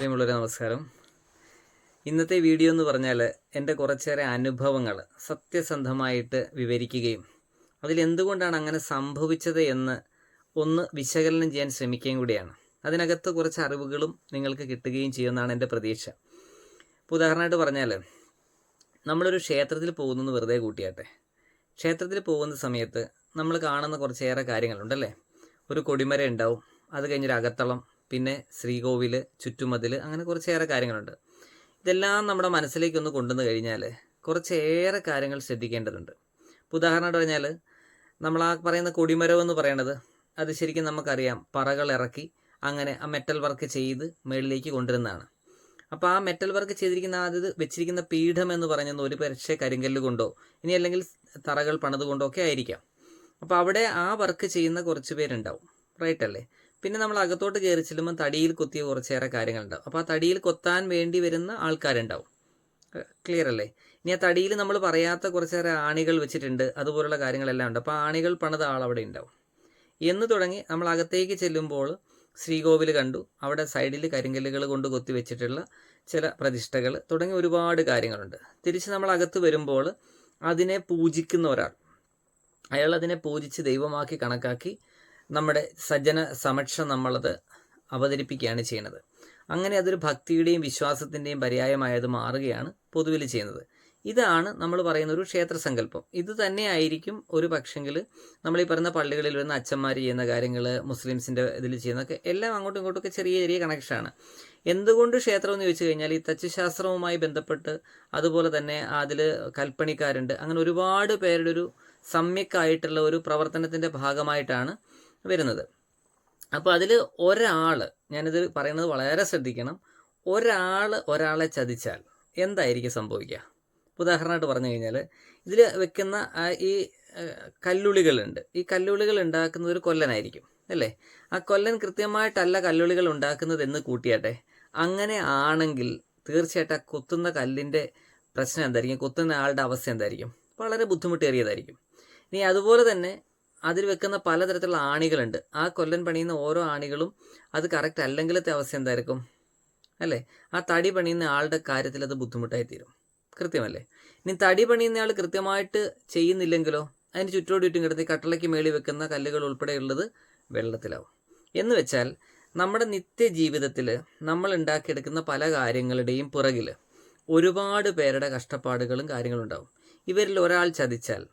പ്രിയമുള്ളവരെ നമസ്കാരം. ഇന്നത്തെ വീഡിയോ എന്ന് പറഞ്ഞാൽ എന്റെ കുറച്ചേറെ അനുഭവങ്ങൾ സത്യസന്ധമായിട്ട് വിവരിക്കുകയും അതിലെന്തുകൊണ്ടാണ് അങ്ങനെ സംഭവിച്ചത് എന്ന് ഒന്ന് വിശകലനം ചെയ്യാൻ ശ്രമിക്കുകയും കൂടിയാണ്. അതിനകത്ത് കുറച്ച് അറിവുകളും നിങ്ങൾക്ക് കിട്ടുകയും ചെയ്യുമെന്നാണ് എന്റെ പ്രതീക്ഷ. ഇപ്പോൾ ഉദാഹരണമായിട്ട് പറഞ്ഞാൽ നമ്മളൊരു ക്ഷേത്രത്തിൽ പോകുന്നെന്ന് വെറുതെ കൂട്ടിയാട്ടെ. ക്ഷേത്രത്തിൽ പോകുന്ന സമയത്ത് നമ്മൾ കാണുന്ന കുറച്ചേറെ കാര്യങ്ങളുണ്ടല്ലേ? ഒരു കൊടിമര ഉണ്ടാവും അത് കഴിഞ്ഞൊരു അകത്തളം പിന്നെ ശ്രീകോവിൽ ചുറ്റുമതിൽ അങ്ങനെ കുറച്ചേറെ കാര്യങ്ങളുണ്ട്. ഇതെല്ലാം നമ്മുടെ മനസ്സിലേക്ക് ഒന്ന് കൊണ്ടുവന്ന് കഴിഞ്ഞാൽ കുറച്ചേറെ കാര്യങ്ങൾ ശ്രദ്ധിക്കേണ്ടതുണ്ട്. ഇപ്പോൾ ഉദാഹരണമായിട്ട് പറഞ്ഞാൽ നമ്മൾ ആ പറയുന്ന കൊടിമരം എന്ന് പറയണത് അത് ശരിക്കും നമുക്കറിയാം. പറകൾ ഇറക്കി അങ്ങനെ ആ മെറ്റൽ വർക്ക് ചെയ്ത് മുകളിലേക്ക് കൊണ്ടുവരുന്നതാണ്. അപ്പോൾ ആ മെറ്റൽ വർക്ക് ചെയ്തിരിക്കുന്ന അത് വെച്ചിരിക്കുന്ന പീഠം എന്ന് പറയുന്നത് ഒരു പക്ഷേ കരിങ്കല്ല് കൊണ്ടോ ഇനി അല്ലെങ്കിൽ തറകൾ പണിത് കൊണ്ടോ ഒക്കെ ആയിരിക്കാം. അപ്പോൾ അവിടെ ആ വർക്ക് ചെയ്യുന്ന കുറച്ച് പേരുണ്ടാവും. റൈറ്റ് അല്ലേ? പിന്നെ നമ്മൾ അകത്തോട്ട് കയറി ചെല്ലുമ്പോൾ തടിയിൽ കൊത്തിയ കുറച്ചേറെ കാര്യങ്ങളുണ്ടാവും. അപ്പോൾ ആ തടിയിൽ കൊത്താൻ വേണ്ടി വരുന്ന ആൾക്കാരുണ്ടാവും. ക്ലിയർ അല്ലേ? ഇനി ആ തടിയിൽ നമ്മൾ പറയാത്ത കുറച്ചേറെ ആണികൾ വെച്ചിട്ടുണ്ട് അതുപോലുള്ള കാര്യങ്ങളെല്ലാം ഉണ്ട്. അപ്പോൾ ആണികൾ പണിത ആൾ അവിടെ ഉണ്ടാവും. എന്ന് തുടങ്ങി നമ്മൾ അകത്തേക്ക് ചെല്ലുമ്പോൾ ശ്രീകോവിൽ കണ്ടു. അവിടെ സൈഡിൽ കരിങ്കല്ലുകൾ കൊണ്ട് കൊത്തി വെച്ചിട്ടുള്ള ചില പ്രതിഷ്ഠകൾ തുടങ്ങി ഒരുപാട് കാര്യങ്ങളുണ്ട്. തിരിച്ച് നമ്മൾ അകത്ത് വരുമ്പോൾ അതിനെ പൂജിക്കുന്ന ഒരാൾ. അയാൾ അതിനെ പൂജിച്ച് ദൈവമാക്കി കണക്കാക്കി നമ്മുടെ സജ്ജന സമക്ഷം നമ്മളത് അവതരിപ്പിക്കുകയാണ് ചെയ്യുന്നത്. അങ്ങനെ അതൊരു ഭക്തിയുടെയും വിശ്വാസത്തിന്റെയും പര്യായമായത് മാറുകയാണ് പൊതുവിൽ ചെയ്യുന്നത്. ഇതാണ് നമ്മൾ പറയുന്ന ഒരു ക്ഷേത്ര സങ്കല്പം. ഇത് തന്നെയായിരിക്കും ഒരു പക്ഷെങ്കിൽ നമ്മൾ ഈ പറയുന്ന പള്ളികളിൽ വരുന്ന അച്ഛന്മാർ ചെയ്യുന്ന കാര്യങ്ങൾ മുസ്ലിംസിന്റെ ഇതിൽ ചെയ്യുന്നതൊക്കെ എല്ലാം അങ്ങോട്ടും ഇങ്ങോട്ടൊക്കെ ചെറിയ ചെറിയ കണക്ഷനാണ് എന്തുകൊണ്ട് ക്ഷേത്രം എന്ന് ചോദിച്ചു കഴിഞ്ഞാൽ ഈ തച്ചുശാസ്ത്രവുമായി ബന്ധപ്പെട്ട് അതുപോലെ തന്നെ അതിൽ കൽപ്പണിക്കാരുണ്ട്. അങ്ങനെ ഒരുപാട് പേരുടെ ഒരു സമ്യക്കായിട്ടുള്ള ഒരു പ്രവർത്തനത്തിന്റെ ഭാഗമായിട്ടാണ് വരുന്നത്. അപ്പോൾ അതിൽ ഒരാൾ ഞാനിത് പറയുന്നത് വളരെ ശ്രദ്ധിക്കണം. ഒരാൾ ഒരാളെ ചതിച്ചാൽ എന്തായിരിക്കും സംഭവിക്കുക? ഉദാഹരണമായിട്ട് പറഞ്ഞു കഴിഞ്ഞാൽ ഇതിൽ വെക്കുന്ന ഈ കല്ലുളികളുണ്ട്. ഈ കല്ലുളികൾ ഉണ്ടാക്കുന്നത് ഒരു കൊല്ലനായിരിക്കും അല്ലേ? ആ കൊല്ലൻ കൃത്യമായിട്ടല്ല കല്ലുളികൾ ഉണ്ടാക്കുന്നത് എന്ന് കൂട്ടിയാട്ടെ. അങ്ങനെ ആണെങ്കിൽ തീർച്ചയായിട്ടും ആ കുത്തുന്ന കല്ലിന്റെ പ്രശ്നം എന്തായിരിക്കും? കുത്തുന്ന ആളുടെ അവസ്ഥ എന്തായിരിക്കും? വളരെ ബുദ്ധിമുട്ടേറിയതായിരിക്കും. ഇനി അതുപോലെ തന്നെ അതിൽ വെക്കുന്ന പലതരത്തിലുള്ള ആണികളുണ്ട്. ആ കൊല്ലൻ പണിയുന്ന ഓരോ ആണികളും അത് കറക്റ്റ് അല്ലെങ്കിലത്തെ അവസ്ഥ എന്തായിരിക്കും? അല്ലേ? ആ തടി പണിയുന്ന ആളുടെ കാര്യത്തിൽ അത് ബുദ്ധിമുട്ടായി തീരും കൃത്യമല്ലേ? ഇനി തടി പണിയുന്ന ആൾ കൃത്യമായിട്ട് ചെയ്യുന്നില്ലെങ്കിലോ? അതിന് ചുറ്റോട് ചുറ്റും കിടത്തി കട്ടളയ്ക്ക് മേളി വെക്കുന്ന കല്ലുകൾ ഉൾപ്പെടെയുള്ളത് വെള്ളത്തിലാവും. എന്ന് വെച്ചാൽ നമ്മുടെ നിത്യജീവിതത്തിൽ നമ്മൾ ഉണ്ടാക്കിയെടുക്കുന്ന പല കാര്യങ്ങളുടെയും പുറകിൽ ഒരുപാട് പേരുടെ കഷ്ടപ്പാടുകളും കാര്യങ്ങളും ഉണ്ടാവും ഇവരിൽ ഒരാൾ ചതിച്ചാൽ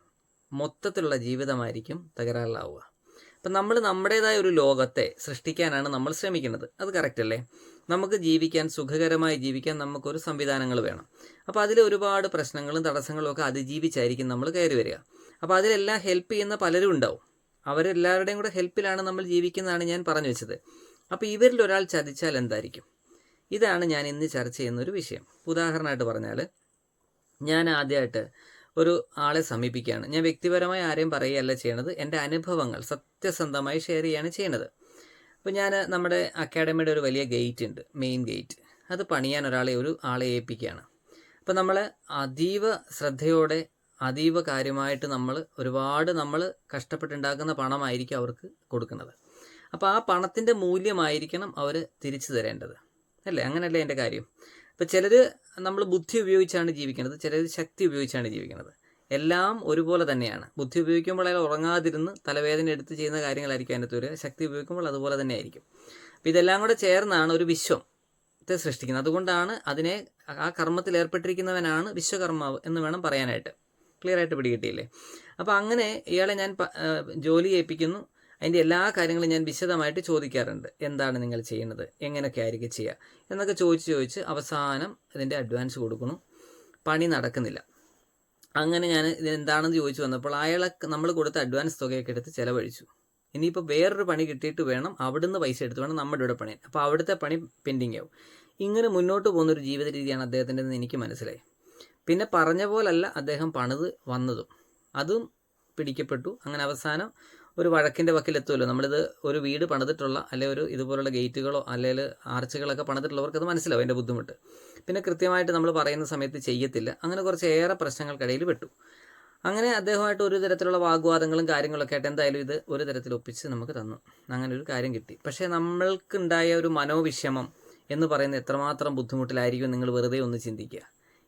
മൊത്തത്തിലുള്ള ജീവിതമായിരിക്കും തകരാറിലാവുക. അപ്പം നമ്മൾ നമ്മുടേതായ ഒരു ലോകത്തെ സൃഷ്ടിക്കാനാണ് നമ്മൾ ശ്രമിക്കുന്നത്. അത് കറക്റ്റ് അല്ലേ? നമുക്ക് ജീവിക്കാൻ സുഖകരമായി ജീവിക്കാൻ നമുക്കൊരു സംവിധാനങ്ങൾ വേണം. അപ്പോൾ അതിൽ ഒരുപാട് പ്രശ്നങ്ങളും തടസ്സങ്ങളും ഒക്കെ അതിജീവിച്ചായിരിക്കും നമ്മൾ കയറി വരിക. അപ്പോൾ അതിലെല്ലാം ഹെൽപ്പ് ചെയ്യുന്ന പലരും ഉണ്ടാവും. അവരെല്ലാവരുടെയും കൂടെ ഹെൽപ്പിലാണ് നമ്മൾ ജീവിക്കുന്നതാണ് ഞാൻ പറഞ്ഞു വെച്ചത്. അപ്പോൾ ഇവരിൽ ഒരാൾ ചതിച്ചാൽ എന്തായിരിക്കും? ഇതാണ് ഞാൻ ഇന്ന് ചർച്ച ചെയ്യുന്ന ഒരു വിഷയം. ഉദാഹരണമായിട്ട് പറഞ്ഞാൽ ഞാൻ ആദ്യമായിട്ട് ഒരു ആളെ സമീപിക്കുകയാണ്. ഞാൻ വ്യക്തിപരമായി ആരെയും പറയുകയല്ല ചെയ്യണത്. എന്റെ അനുഭവങ്ങൾ സത്യസന്ധമായി ഷെയർ ചെയ്യുകയാണ് ചെയ്യണത്. അപ്പോൾ ഞാൻ നമ്മുടെ അക്കാഡമിയുടെ ഒരു വലിയ ഗേറ്റ് ഉണ്ട്. മെയിൻ ഗേറ്റ് അത് പണിയാൻ ഒരാളെ ഒരു ആളെ ഏൽപ്പിക്കുകയാണ്. അപ്പോൾ നമ്മൾ അതീവ ശ്രദ്ധയോടെ അതീവ കാര്യമായിട്ട് നമ്മൾ ഒരുപാട് നമ്മൾ കഷ്ടപ്പെട്ടുണ്ടാക്കുന്ന പണമായിരിക്കും അവർക്ക് കൊടുക്കുന്നത്. അപ്പോൾ ആ പണത്തിന്റെ മൂല്യമായിരിക്കണം അവർ തിരിച്ചു തരേണ്ടത്. അല്ലേ? അങ്ങനെയല്ലേ എന്റെ കാര്യം? ഇപ്പോൾ ചിലർ നമ്മൾ ബുദ്ധി ഉപയോഗിച്ചാണ് ജീവിക്കുന്നത് ചിലർ ശക്തി ഉപയോഗിച്ചാണ് ജീവിക്കുന്നത് എല്ലാം ഒരുപോലെ തന്നെയാണ്. ബുദ്ധി ഉപയോഗിക്കുമ്പോൾ അയാൾ ഉറങ്ങാതിരുന്ന് തലവേദന എടുത്ത് ചെയ്യുന്ന കാര്യങ്ങളായിരിക്കും അതിനകത്ത് വരിക. ശക്തി ഉപയോഗിക്കുമ്പോൾ അതുപോലെ തന്നെ ആയിരിക്കും അപ്പോൾ ഇതെല്ലാം കൂടെ ചേർന്നാണ് ഒരു വിശ്വത്തെ സൃഷ്ടിക്കുന്നത്. അതുകൊണ്ടാണ് അതിനെ ആ കർമ്മത്തിൽ ഏർപ്പെട്ടിരിക്കുന്നവനാണ് വിശ്വകർമാവ് എന്ന് വേണം പറയാനായിട്ട്. ക്ലിയർ ആയിട്ട് പിടികിട്ടിയില്ലേ? അപ്പോൾ അങ്ങനെ ഇയാളെ ഞാൻ ജോലി ഏൽപ്പിക്കുന്നു. അതിന്റെ എല്ലാ കാര്യങ്ങളും ഞാൻ വിശദമായിട്ട് ചോദിക്കാറുണ്ട്. എന്താണ് നിങ്ങൾ ചെയ്യുന്നത്? എങ്ങനെയൊക്കെ ആയിരിക്കും ചെയ്യുക? എന്നൊക്കെ ചോദിച്ച് ചോദിച്ച് അവസാനം ഇതിന്റെ അഡ്വാൻസ് കൊടുക്കുന്നു. പണി നടക്കുന്നില്ല. അങ്ങനെ ഞാൻ ഇതെന്താണെന്ന് ചോദിച്ചു വന്നപ്പോൾ അയാളെ നമ്മൾ കൊടുത്ത അഡ്വാൻസ് തുകയൊക്കെ എടുത്ത് ചിലവഴിച്ചു. ഇനിയിപ്പോൾ വേറൊരു പണി കിട്ടിയിട്ട് വേണം അവിടുന്ന് പൈസ എടുത്ത് വേണം നമ്മുടെ ഇവിടെ പണി. അപ്പോൾ അവിടുത്തെ പണി പെൻഡിങ് ആവും. ഇങ്ങനെ മുന്നോട്ട് പോകുന്നൊരു ജീവിത രീതിയാണ് അദ്ദേഹത്തിന്റെ എന്ന് എനിക്ക് മനസ്സിലായി. പിന്നെ പറഞ്ഞ പോലല്ല അദ്ദേഹം പണിത് വന്നതും. അതും പിടിക്കപ്പെട്ടു. അങ്ങനെ അവസാനം ഒരു വഴക്കിന്റെ വക്കിലെത്തുമല്ലോ നമ്മളിത് ഒരു വീട് പണിതിട്ടുള്ള അല്ലെങ്കിൽ ഒരു ഇതുപോലുള്ള ഗേറ്റുകളോ അല്ലെങ്കിൽ ആർച്ചുകളൊക്കെ പണിതിട്ടുള്ളവർക്ക് അത് മനസ്സിലാവും അതിന്റെ ബുദ്ധിമുട്ട്. പിന്നെ കൃത്യമായിട്ട് നമ്മൾ പറയുന്ന സമയത്ത് ചെയ്യത്തില്ല. അങ്ങനെ കുറച്ച് ഏറെ പ്രശ്നങ്ങൾക്കിടയിൽ പെട്ടു. അങ്ങനെ അദ്ദേഹമായിട്ട് ഒരു തരത്തിലുള്ള വാഗ്വാദങ്ങളും കാര്യങ്ങളൊക്കെ ആയിട്ട് എന്തായാലും ഇത് ഒരു തരത്തിൽ ഒപ്പിച്ച് നമുക്ക് തന്നു. അങ്ങനെ ഒരു കാര്യം കിട്ടി. പക്ഷേ നമ്മൾക്കുണ്ടായ ഒരു മനോവിഷമം എന്ന് പറയുന്ന എത്രമാത്രം ബുദ്ധിമുട്ടിലായിരിക്കും നിങ്ങൾ വെറുതെ ഒന്ന് ചിന്തിക്കുക.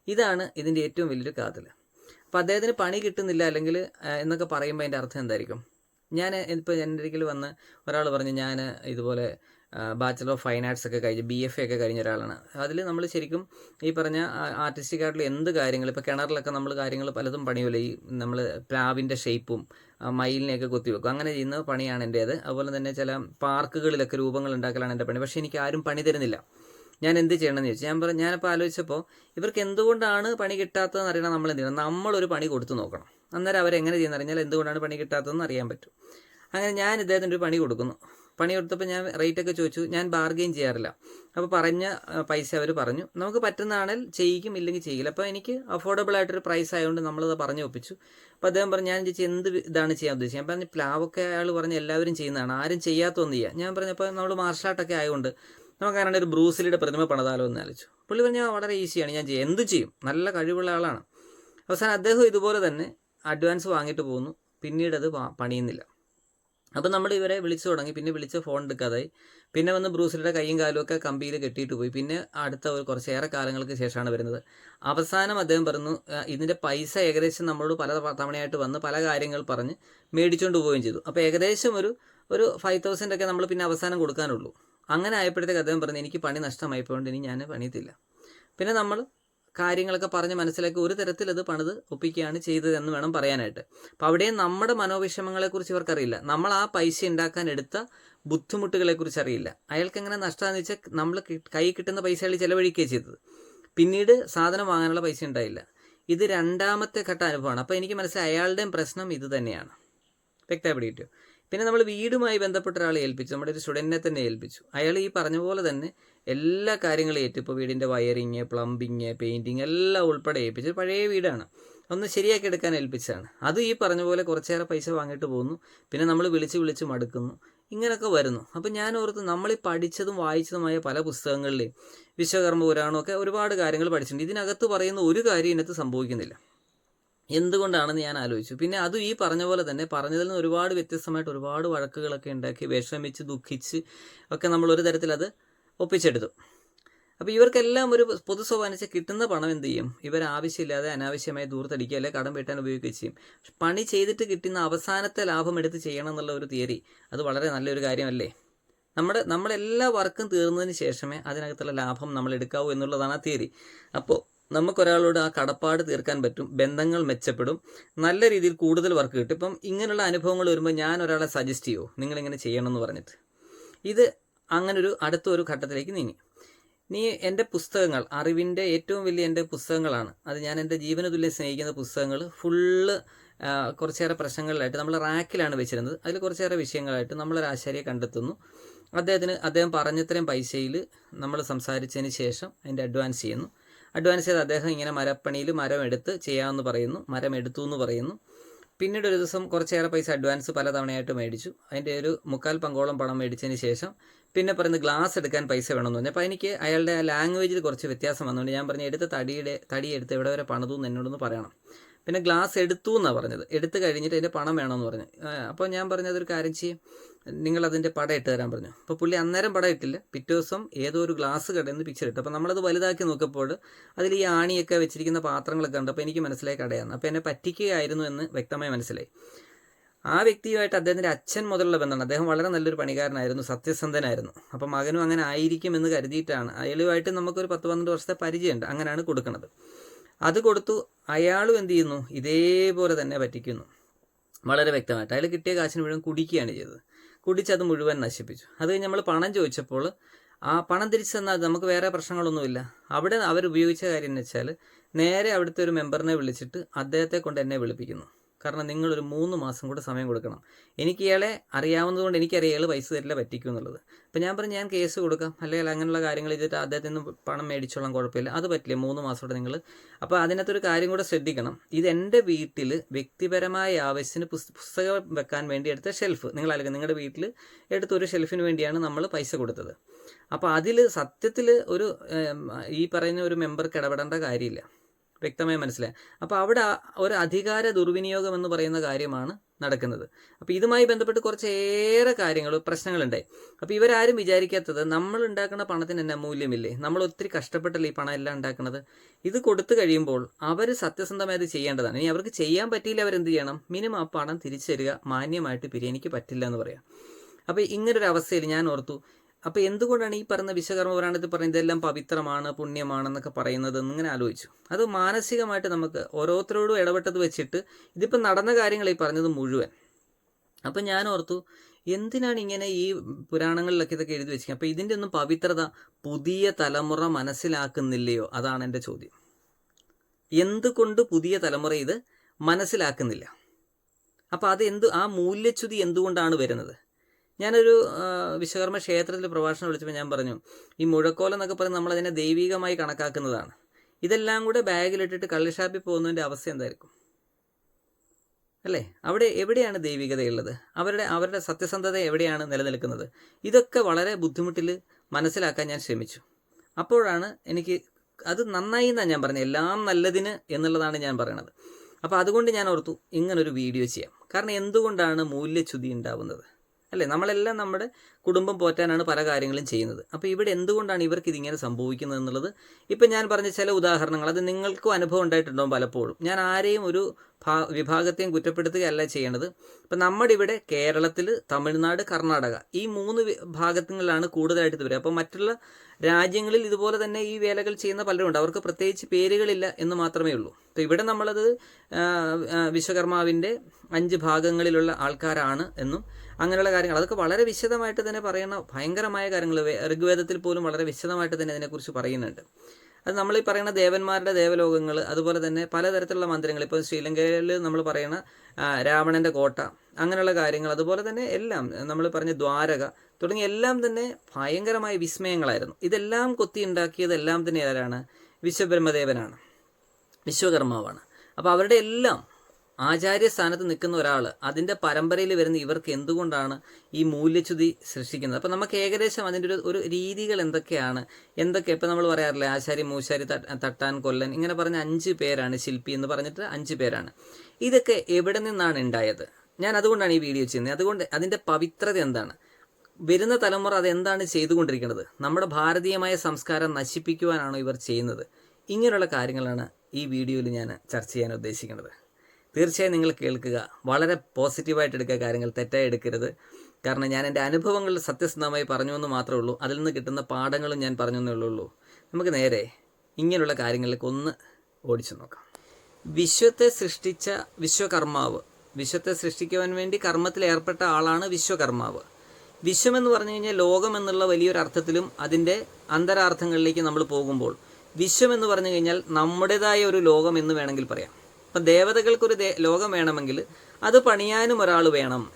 ഇതാണ് ഇതിന്റെ ഏറ്റവും വലിയൊരു കാതൽ അപ്പോൾ അദ്ദേഹത്തിന് പണി കിട്ടുന്നില്ല അല്ലെങ്കിൽ എന്നൊക്കെ പറയുമ്പോൾ അതിന്റെ അർത്ഥം എന്തായിരിക്കും? ഞാൻ ഇപ്പോൾ എന്റെ ഒരിക്കൽ വന്ന് ഒരാൾ പറഞ്ഞു ഞാൻ ഇതുപോലെ ബാച്ചലർ ഓഫ് ഫൈൻ ആർട്സ് ഒക്കെ കഴിഞ്ഞ് ബി എഫ് എ ഒക്കെ കഴിഞ്ഞ ഒരാളാണ്. അതിൽ നമ്മൾ ശരിക്കും ഈ പറഞ്ഞ ആർട്ടിസ്റ്റിക് ആയിട്ടുള്ള എന്ത് കാര്യങ്ങൾ ഇപ്പോൾ കിണറിലൊക്കെ നമ്മൾ കാര്യങ്ങൾ പലതും പണിയൂല ഈ നമ്മൾ പ്ലാവിന്റെ ഷേപ്പും മയിലിനെയൊക്കെ കുത്തിവെക്കും അങ്ങനെ ചെയ്യുന്ന പണിയാണ് എന്റേത്. അതുപോലെ തന്നെ ചില പാർക്കുകളിലൊക്കെ രൂപങ്ങൾ ഉണ്ടാക്കലാണ് എന്റെ പണി. പക്ഷേ എനിക്ക് ആരും പണി തരുന്നില്ല. ഞാൻ എന്ത് ചെയ്യണമെന്ന് ചോദിച്ചു. ഞാൻ പറഞ്ഞു ഞാനിപ്പോൾ ആലോചിച്ചപ്പോൾ ഇവർക്ക് എന്തുകൊണ്ടാണ് പണി കിട്ടാത്തതെന്ന് അറിയണം നമ്മൾ എന്ത് ചെയ്യണം? നമ്മളൊരു പണി കൊടുത്തു നോക്കണം. അന്നേരം അവരെങ്ങനെ ചെയ്യുന്ന അറിഞ്ഞാൽ എന്തുകൊണ്ടാണ് പണി കിട്ടാത്തതെന്ന് അറിയാൻ പറ്റും. അങ്ങനെ ഞാൻ ഇദ്ദേഹത്തിന്റെ ഒരു പണി കൊടുക്കുന്നു. പണി കൊടുത്തപ്പോൾ ഞാൻ റേറ്റ് ഒക്കെ ചോദിച്ചു. ഞാൻ ബാർഗെയിൻ ചെയ്യാറില്ല. അപ്പോൾ പറഞ്ഞ പൈസ അവർ പറഞ്ഞു. നമുക്ക് പറ്റുന്നതാണെങ്കിൽ ചെയ്യിക്കും ഇല്ലെങ്കിൽ ചെയ്യില്ല. അപ്പോൾ എനിക്ക് അഫോർഡബിൾ ആയിട്ടൊരു പ്രൈസ് ആയതുകൊണ്ട് നമ്മളത് പറഞ്ഞു ഒപ്പിച്ചു. അപ്പോൾ അദ്ദേഹം പറഞ്ഞു ഞാൻ ചേച്ചി എന്ത് ഇതാണ് ചെയ്യാൻ ഉദ്ദേശിച്ചത്. ഞാൻ പറഞ്ഞു പ്ലാവൊക്കെ അയാൾ പറഞ്ഞ് എല്ലാവരും ചെയ്യുന്നതാണ്. ആരും ചെയ്യാത്തൊന്നും ചെയ്യുക ഞാൻ പറഞ്ഞപ്പോൾ നമ്മൾ മാർഷൽ ആർട്ടൊക്കെ ആയതുകൊണ്ട് നമുക്ക് അങ്ങനെ ഒരു ബ്രൂസിലിയുടെ പ്രതിമ പണിതാലോ എന്ന് ആലോചിച്ചു. പുള്ളി പറഞ്ഞാൽ വളരെ ഈസിയാണ് ഞാൻ ചെയ്യും. എന്ത് ചെയ്യും? നല്ല കഴിവുള്ള ആളാണ്. അവസാനം അദ്ദേഹം ഇതുപോലെ തന്നെ അഡ്വാൻസ് വാങ്ങിയിട്ട് പോകുന്നു. പിന്നീട് അത് പണിയുന്നില്ല. അപ്പം നമ്മൾ ഇവരെ വിളിച്ചു തുടങ്ങി. പിന്നെ വിളിച്ച ഫോൺ എടുക്കാതായി. പിന്നെ വന്ന് ബ്രൂസിലിയുടെ കൈയും കാലും ഒക്കെ കമ്പിയിൽ കെട്ടിയിട്ട് പോയി. പിന്നെ അടുത്ത ഒരു കുറച്ചേറെ കാലങ്ങൾക്ക് ശേഷമാണ് വരുന്നത്. അവസാനം അദ്ദേഹം പറഞ്ഞു ഇതിന്റെ പൈസ ഏകദേശം നമ്മളോട് പല തവ- തവണയായിട്ട് വന്ന് പല കാര്യങ്ങൾ പറഞ്ഞ് മേടിച്ചുകൊണ്ട് പോവുകയും ചെയ്തു. അപ്പോൾ ഏകദേശം ഒരു ഒരു ഫൈവ് തൗസൻഡ് ഒക്കെ നമ്മൾ പിന്നെ അവസാനം കൊടുക്കാനുള്ളൂ. അങ്ങനെ ആയപ്പോഴത്തേക്ക് അദ്ദേഹം പറഞ്ഞു എനിക്ക് പണി നഷ്ടമായപ്പോഴുകൊണ്ട് ഇനി ഞാൻ പണിയത്തില്ല. പിന്നെ നമ്മൾ കാര്യങ്ങളൊക്കെ പറഞ്ഞ് മനസ്സിലാക്കി ഒരു തരത്തിൽ അത് പണിത് ഒപ്പിക്കുകയാണ് ചെയ്തതെന്ന് വേണം പറയാനായിട്ട്. അപ്പം അവിടെയും നമ്മുടെ മനോവിഷമങ്ങളെക്കുറിച്ച് ഇവർക്കറിയില്ല. നമ്മൾ ആ പൈസ ഉണ്ടാക്കാൻ എടുത്ത ബുദ്ധിമുട്ടുകളെക്കുറിച്ച് അറിയില്ല. അയാൾക്ക് എങ്ങനെ നഷ്ടമാണെന്ന് വെച്ചാൽ നമ്മൾ കൈ കിട്ടുന്ന പൈസ അയാൾ ചിലവഴിക്കുകയാണ് ചെയ്തത്. പിന്നീട് സാധനം വാങ്ങാനുള്ള പൈസ ഉണ്ടായില്ല. ഇത് രണ്ടാമത്തെ ഘട്ട അനുഭവമാണ്. അപ്പോൾ എനിക്ക് മനസ്സിലായി അയാളുടെയും പ്രശ്നം ഇത് തന്നെയാണ്. വ്യക്തമായി പിടിയിട്ടു പിന്നെ നമ്മൾ വീടുമായി ബന്ധപ്പെട്ട ഒരാളെ ഏൽപ്പിച്ചു. നമ്മുടെ ഒരു സ്റ്റുഡന്റിനെ തന്നെ ഏൽപ്പിച്ചു. അയാൾ ഈ പറഞ്ഞ പോലെ തന്നെ എല്ലാ കാര്യങ്ങളും ഏറ്റു. ഇപ്പോൾ വീടിന്റെ വയറിങ് പ്ലംബിങ് പെയിന്റിങ് എല്ലാം ഉൾപ്പെടെ ഏൽപ്പിച്ചു പഴയ വീടാണ്. ഒന്ന് ശരിയാക്കി എടുക്കാൻ ഏൽപ്പിച്ചതാണ്. അത് ഈ പറഞ്ഞ പോലെ കുറച്ചേറെ പൈസ വാങ്ങിയിട്ട് പോകുന്നു പിന്നെ നമ്മൾ വിളിച്ച് വിളിച്ച് മടുക്കുന്നു. ഇങ്ങനെയൊക്കെ വരുന്നു. അപ്പം ഞാൻ ഓർത്ത് നമ്മൾ ഈ പഠിച്ചതും വായിച്ചതുമായ പല പുസ്തകങ്ങളിലെയും വിശ്വകർമ്മ പുരാണമൊക്കെ ഒരുപാട് കാര്യങ്ങൾ പഠിച്ചിട്ടുണ്ട്. ഇതിനകത്ത് പറയുന്ന ഒരു കാര്യം ഇതിനകത്ത് സംഭവിക്കുന്നില്ല. എന്തുകൊണ്ടാണെന്ന് ഞാൻ ആലോചിച്ചു. പിന്നെ അതും ഈ പറഞ്ഞ പോലെ തന്നെ പറഞ്ഞതിൽ നിന്ന് ഒരുപാട് വ്യത്യസ്തമായിട്ട് ഒരുപാട് വഴക്കുകളൊക്കെ ഉണ്ടാക്കി വിഷമിച്ച് ദുഃഖിച്ച് ഒക്കെ നമ്മൾ ഒരു തരത്തിൽ അത് ഒപ്പിച്ചെടുത്തു. അപ്പോൾ ഇവർക്കെല്ലാം ഒരു പൊതു സ്വാധീനിച്ച് കിട്ടുന്ന പണം എന്ത് ചെയ്യും? ഇവർ ആവശ്യമില്ലാതെ അനാവശ്യമായി ദൂർത്തടിക്കുക അല്ലെങ്കിൽ കടം വെട്ടാൻ ഉപയോഗിക്കുകയും ചെയ്യും. പണി ചെയ്തിട്ട് കിട്ടുന്ന അവസാനത്തെ ലാഭം എടുത്ത് ചെയ്യണം എന്നുള്ള ഒരു തിയറി അത് വളരെ നല്ലൊരു കാര്യമല്ലേ? നമ്മുടെ നമ്മളെല്ലാ വർക്കും തീർന്നതിന് ശേഷമേ അതിനകത്തുള്ള ലാഭം നമ്മൾ എടുക്കാവൂ എന്നുള്ളതാണ് ആ തിയറി. അപ്പോൾ നമുക്കൊരാളോട് ആ കടപ്പാട് തീർക്കാൻ പറ്റും ബന്ധങ്ങൾ മെച്ചപ്പെടും നല്ല രീതിയിൽ കൂടുതൽ വർക്ക് കിട്ടും. ഇപ്പം ഇങ്ങനെയുള്ള അനുഭവങ്ങൾ വരുമ്പോൾ ഞാൻ ഒരാളെ സജസ്റ്റ് ചെയ്യുമോ നിങ്ങളിങ്ങനെ ചെയ്യണം എന്ന് പറഞ്ഞിട്ട്. ഇത് അങ്ങനൊരു അടുത്ത ഒരു ഘട്ടത്തിലേക്ക് നീങ്ങി. നീ എന്റെ പുസ്തകങ്ങൾ അറിവിന്റെ ഏറ്റവും വലിയ എന്റെ പുസ്തകങ്ങളാണ്. അത് ഞാൻ എന്റെ ജീവന തുല്യം സ്നേഹിക്കുന്ന പുസ്തകങ്ങൾ ഫുള്ള് കുറച്ചേറെ പ്രശ്നങ്ങളിലായിട്ട് നമ്മൾ റാക്കിലാണ് വെച്ചിരുന്നത്. അതിൽ കുറച്ചേറെ വിഷയങ്ങളായിട്ട് നമ്മളൊരു ആശാരിയെ കണ്ടെത്തുന്നു. അദ്ദേഹത്തിന് അദ്ദേഹം പറഞ്ഞത്രയും പൈസയിൽ നമ്മൾ സംസാരിച്ചതിന് ശേഷം അതിന്റെ അഡ്വാൻസ് ചെയ്യുന്നു. അഡ്വാൻസ് ചെയ്ത് അദ്ദേഹം ഇങ്ങനെ മരപ്പണിയിൽ മരം എടുത്ത് ചെയ്യാമെന്ന് പറയുന്നു മരം എടുത്തു എന്ന് പറയുന്നു. പിന്നീട് ഒരു ദിവസം കുറച്ചേറെ പൈസ അഡ്വാൻസ് പല തവണയായിട്ട് മേടിച്ചു. അതിന്റെ ഒരു മുക്കാൽ പങ്കോളം പണം മേടിച്ചതിന് ശേഷം പിന്നെ പറയുന്നത് ഗ്ലാസ് എടുക്കാൻ പൈസ വേണമെന്ന് പറഞ്ഞു. അപ്പോൾ എനിക്ക് അയാളുടെ ആ ലാംഗ്വേജിൽ കുറച്ച് വ്യത്യാസം വന്നുകൊണ്ട് ഞാൻ പറഞ്ഞു എടുത്ത തടിയുടെ തടി എടുത്ത് എവിടെ വരെ പണിതു എന്ന് എന്നോടൊന്ന് പറയണം. പിന്നെ ഗ്ലാസ് എടുത്തു എന്നാണ് പറഞ്ഞത്. എടുത്തു കഴിഞ്ഞിട്ട് അതിന്റെ പണം വേണമെന്ന് പറഞ്ഞു. അപ്പോൾ ഞാൻ പറഞ്ഞത് ഒരു കാര്യം ചെയ്യും. നിങ്ങൾ അതിന്റെ പടം ഇട്ട് തരാൻ പറഞ്ഞു. അപ്പോൾ പുള്ളി അന്നേരം പടം ഇട്ടില്ല. പിറ്റേ ദിവസം ഏതോ ഒരു ഗ്ലാസ് കടയിൽ പിക്ചർ ഇട്ടു. അപ്പോൾ നമ്മളത് വലുതാക്കി നോക്കിയപ്പോൾ അതിൽ ഈ ആണിയൊക്കെ വെച്ചിരിക്കുന്ന പാത്രങ്ങളൊക്കെ ഉണ്ട് അപ്പോൾ എനിക്ക് മനസ്സിലായി കടയാണ് അപ്പോൾ എന്നെ പറ്റിക്കുകയായിരുന്നു എന്ന് വ്യക്തമായി മനസ്സിലായി. ആ വ്യക്തിയുമായിട്ട് അദ്ദേഹത്തിന്റെ അച്ഛൻ മുതലുള്ള ബന്ധമാണ്. അദ്ദേഹം വളരെ നല്ലൊരു പണികാരനായിരുന്നു സത്യസന്ധനായിരുന്നു. അപ്പോൾ മകനും അങ്ങനെ ആയിരിക്കും എന്ന് കരുതിയിട്ടാണ്. അയാളുമായിട്ട് നമുക്കൊരു പത്ത് പന്ത്രണ്ട് വർഷത്തെ പരിചയമുണ്ട്. അങ്ങനെയാണ് കൊടുക്കുന്നത്. അത് കൊടുത്തു. അയാളും എന്ത് ചെയ്യുന്നു? ഇതേപോലെ തന്നെ പറ്റിക്കുന്നു. വളരെ വ്യക്തമായിട്ട്. അയാൾ കിട്ടിയ കാശിന് മുഴുവൻ കുടിക്കുകയാണ് ചെയ്തത്. കുടിച്ച് അത് മുഴുവൻ നശിപ്പിച്ചു. അത് കഴിഞ്ഞ് നമ്മൾ പണം ചോദിച്ചപ്പോൾ ആ പണം തിരിച്ചു തന്നാൽ നമുക്ക് വേറെ പ്രശ്നങ്ങളൊന്നുമില്ല. അവിടെ അവർ ഉപയോഗിച്ച കാര്യം എന്ന് വെച്ചാൽ നേരെ അവിടുത്തെ ഒരു മെമ്പറിനെ വിളിച്ചിട്ട് അദ്ദേഹത്തെ കൊണ്ട് എന്നെ വിളിപ്പിക്കുന്നു. കാരണം നിങ്ങളൊരു മൂന്ന് മാസം കൂടെ സമയം കൊടുക്കണം. എനിക്ക് ഇയാളെ അറിയാവുന്നതുകൊണ്ട് എനിക്കറിയാം ഇയാൾ പൈസ തരില്ല പറ്റിക്കും എന്നുള്ളത്. അപ്പം ഞാൻ പറഞ്ഞു ഞാൻ കേസ് കൊടുക്കാം. അല്ലെങ്കിൽ അങ്ങനെയുള്ള കാര്യങ്ങൾ ചെയ്തിട്ട് അദ്ദേഹത്തിൽ നിന്ന് പണം മേടിച്ചോളാം കുഴപ്പമില്ല. അത് പറ്റില്ല? മൂന്ന് മാസം കൂടെ നിങ്ങൾ അപ്പോൾ അതിനകത്തൊരു കാര്യം കൂടെ ശ്രദ്ധിക്കണം. ഇത് എന്റെ വീട്ടിൽ വ്യക്തിപരമായ ആവശ്യത്തിന് പുസ്ത- പുസ്തകം വെക്കാൻ വേണ്ടി എടുത്ത ഷെൽഫ്. നിങ്ങൾ അല്ലെങ്കിൽ നിങ്ങളുടെ വീട്ടിൽ എടുത്ത ഒരു ഷെൽഫിന് വേണ്ടിയാണ് നമ്മൾ പൈസ കൊടുത്തത്. അപ്പോൾ അതിൽ സത്യത്തിൽ ഒരു ഈ പറയുന്ന ഒരു മെമ്പർക്ക് ഇടപെടേണ്ട കാര്യമില്ല. വ്യക്തമായി മനസ്സിലായി. അപ്പോൾ അവിടെ ഒരു അധികാര ദുർവിനിയോഗം എന്ന് പറയുന്ന കാര്യമാണ് നടക്കുന്നത്. അപ്പോൾ ഇതുമായി ബന്ധപ്പെട്ട് കുറച്ചേറെ കാര്യങ്ങൾ പ്രശ്നങ്ങളുണ്ടായി. അപ്പോൾ ഇവരാരും വിചാരിക്കാത്തത് നമ്മൾ ഉണ്ടാക്കുന്ന പണത്തിന് തന്നെ മൂല്യമില്ലേ? നമ്മൾ ഒത്തിരി കഷ്ടപ്പെട്ടല്ലേ ഈ പണം എല്ലാം ഉണ്ടാക്കുന്നത്? ഇത് കൊടുത്തു കഴിയുമ്പോൾ അവർ സത്യസന്ധമായി അത് ചെയ്യേണ്ടതാണ്. ഇനി അവർക്ക് ചെയ്യാൻ പറ്റിയില്ല അവരെന്ത് ചെയ്യണം? മിനിമം ആ പണം തിരിച്ചു തരിക മാന്യമായിട്ട് പിരിയാനിക്ക് പറ്റില്ല എന്ന് പറയാം. അപ്പോൾ ഇങ്ങനൊരു അവസ്ഥയിൽ ഞാൻ ഓർത്തു അപ്പോൾ എന്തുകൊണ്ടാണ് ഈ പറയുന്ന വിശ്വകർമ്മ പുരാണത്തിൽ പറയുന്നത് ഇതെല്ലാം പവിത്രമാണ് പുണ്യമാണെന്നൊക്കെ പറയുന്നത് എന്നിങ്ങനെ ആലോചിച്ചു. അത് മാനസികമായിട്ട് നമുക്ക് ഓരോരുത്തരോടും ഇടപെട്ടത് വെച്ചിട്ട് ഇതിപ്പോൾ നടന്ന കാര്യങ്ങൾ ഈ പറഞ്ഞത് മുഴുവൻ. അപ്പം ഞാൻ ഓർത്തു എന്തിനാണ് ഇങ്ങനെ ഈ പുരാണങ്ങളിലൊക്കെ ഇതൊക്കെ എഴുതി വെച്ചിരിക്കുന്നത്? അപ്പോൾ ഇതിന്റെ ഒന്നും പവിത്രത പുതിയ തലമുറ മനസ്സിലാക്കുന്നില്ലയോ? അതാണ് എന്റെ ചോദ്യം. എന്തുകൊണ്ട് പുതിയ തലമുറ ഇത് മനസ്സിലാക്കുന്നില്ല? അപ്പോൾ അത് എന്ത് ആ മൂല്യച്യുതി എന്തുകൊണ്ടാണ് വരുന്നത്? ഞാനൊരു വിശ്വകർമ്മ ക്ഷേത്രത്തിൽ പ്രഭാഷണം വിളിച്ചപ്പോൾ ഞാൻ പറഞ്ഞു ഈ മുഴക്കോലം എന്നൊക്കെ പറഞ്ഞ് നമ്മളതിനെ ദൈവികമായി കണക്കാക്കുന്നതാണ്. ഇതെല്ലാം കൂടെ ബാഗിലിട്ടിട്ട് കള്ളിഷാപ്പിൽ പോകുന്നതിന്റെ അവസ്ഥ എന്തായിരിക്കും? അല്ലേ? അവിടെ എവിടെയാണ് ദൈവികതയുള്ളത്? അവരുടെ അവരുടെ സത്യസന്ധത എവിടെയാണ് നിലനിൽക്കുന്നത്? ഇതൊക്കെ വളരെ ബുദ്ധിമുട്ടിൽ മനസ്സിലാക്കാൻ ഞാൻ ശ്രമിച്ചു. അപ്പോഴാണ് എനിക്ക് അത് നന്നായി എന്നാണ് ഞാൻ പറഞ്ഞത് എല്ലാം നല്ലതിന് എന്നുള്ളതാണ് ഞാൻ പറയണത്. അപ്പോൾ അതുകൊണ്ട് ഞാൻ ഓർത്തു ഇങ്ങനൊരു വീഡിയോ ചെയ്യാം. കാരണം എന്തുകൊണ്ടാണ് മൂല്യച്യുതി ഉണ്ടാവുന്നത്? അല്ലേ? നമ്മളെല്ലാം നമ്മുടെ കുടുംബം പോറ്റാനാണ് പല കാര്യങ്ങളും ചെയ്യുന്നത്. അപ്പോൾ ഇവിടെ എന്തുകൊണ്ടാണ് ഇവർക്ക് ഇതിങ്ങനെ സംഭവിക്കുന്നത് എന്നുള്ളത്? ഇപ്പം ഞാൻ പറഞ്ഞ ചില ഉദാഹരണങ്ങൾ അത് നിങ്ങൾക്കും അനുഭവം ഉണ്ടായിട്ടുണ്ടാവും പലപ്പോഴും. ഞാൻ ആരെയും ഒരു വിഭാഗത്തെയും കുറ്റപ്പെടുത്തുകയല്ല ചെയ്യേണ്ടത്. ഇപ്പം നമ്മുടെ ഇവിടെ കേരളത്തിൽ തമിഴ്നാട് കർണാടക ഈ മൂന്ന് ഭാഗങ്ങളിലാണ് കൂടുതലായിട്ട് ഇത് വരിക. അപ്പോൾ മറ്റുള്ള രാജ്യങ്ങളിൽ ഇതുപോലെ തന്നെ ഈ വേലകൾ ചെയ്യുന്ന പലരുണ്ട് അവർക്ക് പ്രത്യേകിച്ച് പേരുകളില്ല എന്ന് മാത്രമേ ഉള്ളൂ. അപ്പോൾ ഇവിടെ നമ്മളത് വിശ്വകർമാവിന്റെ അഞ്ച് ഭാഗങ്ങളിലുള്ള ആൾക്കാരാണ് എന്നും അങ്ങനെയുള്ള കാര്യങ്ങൾ. അതൊക്കെ വളരെ വിശദമായിട്ട് തന്നെ പറയുന്ന ഭയങ്കരമായ കാര്യങ്ങൾ ഋഗ്വേദത്തിൽ പോലും വളരെ വിശദമായിട്ട് തന്നെ ഇതിനെക്കുറിച്ച് പറയുന്നുണ്ട്. അത് നമ്മൾ ഈ പറയുന്ന ദേവന്മാരുടെ ദേവലോകങ്ങൾ അതുപോലെ തന്നെ പലതരത്തിലുള്ള മന്ദിരങ്ങൾ ഇപ്പോൾ ശ്രീലങ്കയിൽ നമ്മൾ പറയുന്ന രാവണന്റെ കോട്ട അങ്ങനെയുള്ള കാര്യങ്ങൾ അതുപോലെ തന്നെ എല്ലാം നമ്മൾ പറഞ്ഞ ദ്വാരക തുടങ്ങിയ എല്ലാം തന്നെ ഭയങ്കരമായ വിസ്മയങ്ങളായിരുന്നു. ഇതെല്ലാം കൊത്തി ഉണ്ടാക്കിയതെല്ലാം തന്നെ ആരാണ്? വിശ്വബ്രഹ്മദേവനാണ്. വിശ്വകർമാവാണ്. അപ്പോൾ അവരുടെ എല്ലാം ആചാര്യസ്ഥാനത്ത് നിൽക്കുന്ന ഒരാൾ അതിന്റെ പരമ്പരയിൽ വരുന്ന ഇവർക്ക് എന്തുകൊണ്ടാണ് ഈ മൂല്യച്യുതി സൃഷ്ടിക്കുന്നത്? അപ്പോൾ നമുക്ക് ഏകദേശം അതിന്റെ ഒരു ഒരു രീതികൾ എന്തൊക്കെയാണ്? എന്തൊക്കെ ഇപ്പോൾ നമ്മൾ പറയാറില്ലേ ആശാരി മൂശാരി തട്ടാൻ കൊല്ലൻ ഇങ്ങനെ പറഞ്ഞ അഞ്ച് പേരാണ് ശില്പി എന്ന് പറഞ്ഞിട്ട് അഞ്ച് പേരാണ്. ഇതൊക്കെ എവിടെ നിന്നാണ് ഉണ്ടായത്? ഞാൻ അതുകൊണ്ടാണ് ഈ വീഡിയോ ചെയ്യുന്നത്. അതുകൊണ്ട് അതിന്റെ പവിത്രത എന്താണ്? വരുന്ന തലമുറ അതെന്താണ് ചെയ്തുകൊണ്ടിരിക്കുന്നത്? നമ്മുടെ ഭാരതീയമായ സംസ്കാരം നശിപ്പിക്കുവാനാണോ ഇവർ ചെയ്യുന്നത്? ഇങ്ങനെയുള്ള കാര്യങ്ങളാണ് ഈ വീഡിയോയിൽ ഞാൻ ചർച്ച ചെയ്യാൻ ഉദ്ദേശിക്കുന്നത്. തീർച്ചയായും നിങ്ങൾ കേൾക്കുക. വളരെ പോസിറ്റീവായിട്ട് എടുക്കുക കാര്യങ്ങൾ. തെറ്റായി എടുക്കരുത്. കാരണം ഞാൻ എന്റെ അനുഭവങ്ങൾ സത്യസന്ധമായി പറഞ്ഞു എന്ന് മാത്രമേ ഉള്ളൂ. അതിൽ നിന്ന് കിട്ടുന്ന പാഠങ്ങളും ഞാൻ പറഞ്ഞു എന്നേ ഉള്ളൂ. നമുക്ക് നേരെ ഇങ്ങനെയുള്ള കാര്യങ്ങളിലേക്ക് ഒന്ന് ഓടിച്ചു നോക്കാം. വിശ്വത്തെ സൃഷ്ടിച്ച വിശ്വകർമാവ്. വിശ്വത്തെ സൃഷ്ടിക്കുവാൻ വേണ്ടി കർമ്മത്തിൽ ഏർപ്പെട്ട ആളാണ് വിശ്വകർമാവ്. വിശ്വം എന്ന് പറഞ്ഞു കഴിഞ്ഞാൽ ലോകം എന്നുള്ള വലിയൊരു അർത്ഥത്തിലും അതിന്റെ അന്തരാർത്ഥങ്ങളിലേക്ക് നമ്മൾ പോകുമ്പോൾ വിശ്വം എന്ന് പറഞ്ഞു കഴിഞ്ഞാൽ നമ്മുടേതായ ഒരു ലോകം എന്ന് വേണമെങ്കിൽ പറയാം. അപ്പം ദേവതകൾക്കൊരു ദേ ലോകം വേണമെങ്കിൽ അത് പണിയാനും ഒരാൾ വേണം.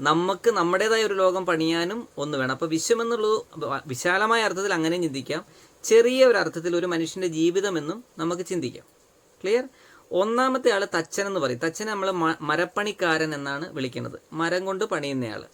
നമുക്ക് നമ്മുടേതായ ഒരു ലോകം പണിയാനും ഒന്ന് വേണം. അപ്പോൾ വിശ്വം എന്നുള്ളത് വിശാലമായ അർത്ഥത്തിൽ അങ്ങനെ ചിന്തിക്കാം. ചെറിയ ഒരു അർത്ഥത്തിൽ ഒരു മനുഷ്യന്റെ ജീവിതമെന്നും നമുക്ക് ചിന്തിക്കാം. ക്ലിയർ ഒന്നാമത്തെ ആൾ തച്ചൻ എന്ന് പറയും. തച്ചനെ നമ്മൾ മരപ്പണിക്കാരൻ എന്നാണ് വിളിക്കുന്നത്. മരം കൊണ്ട് പണിയുന്നയാൾ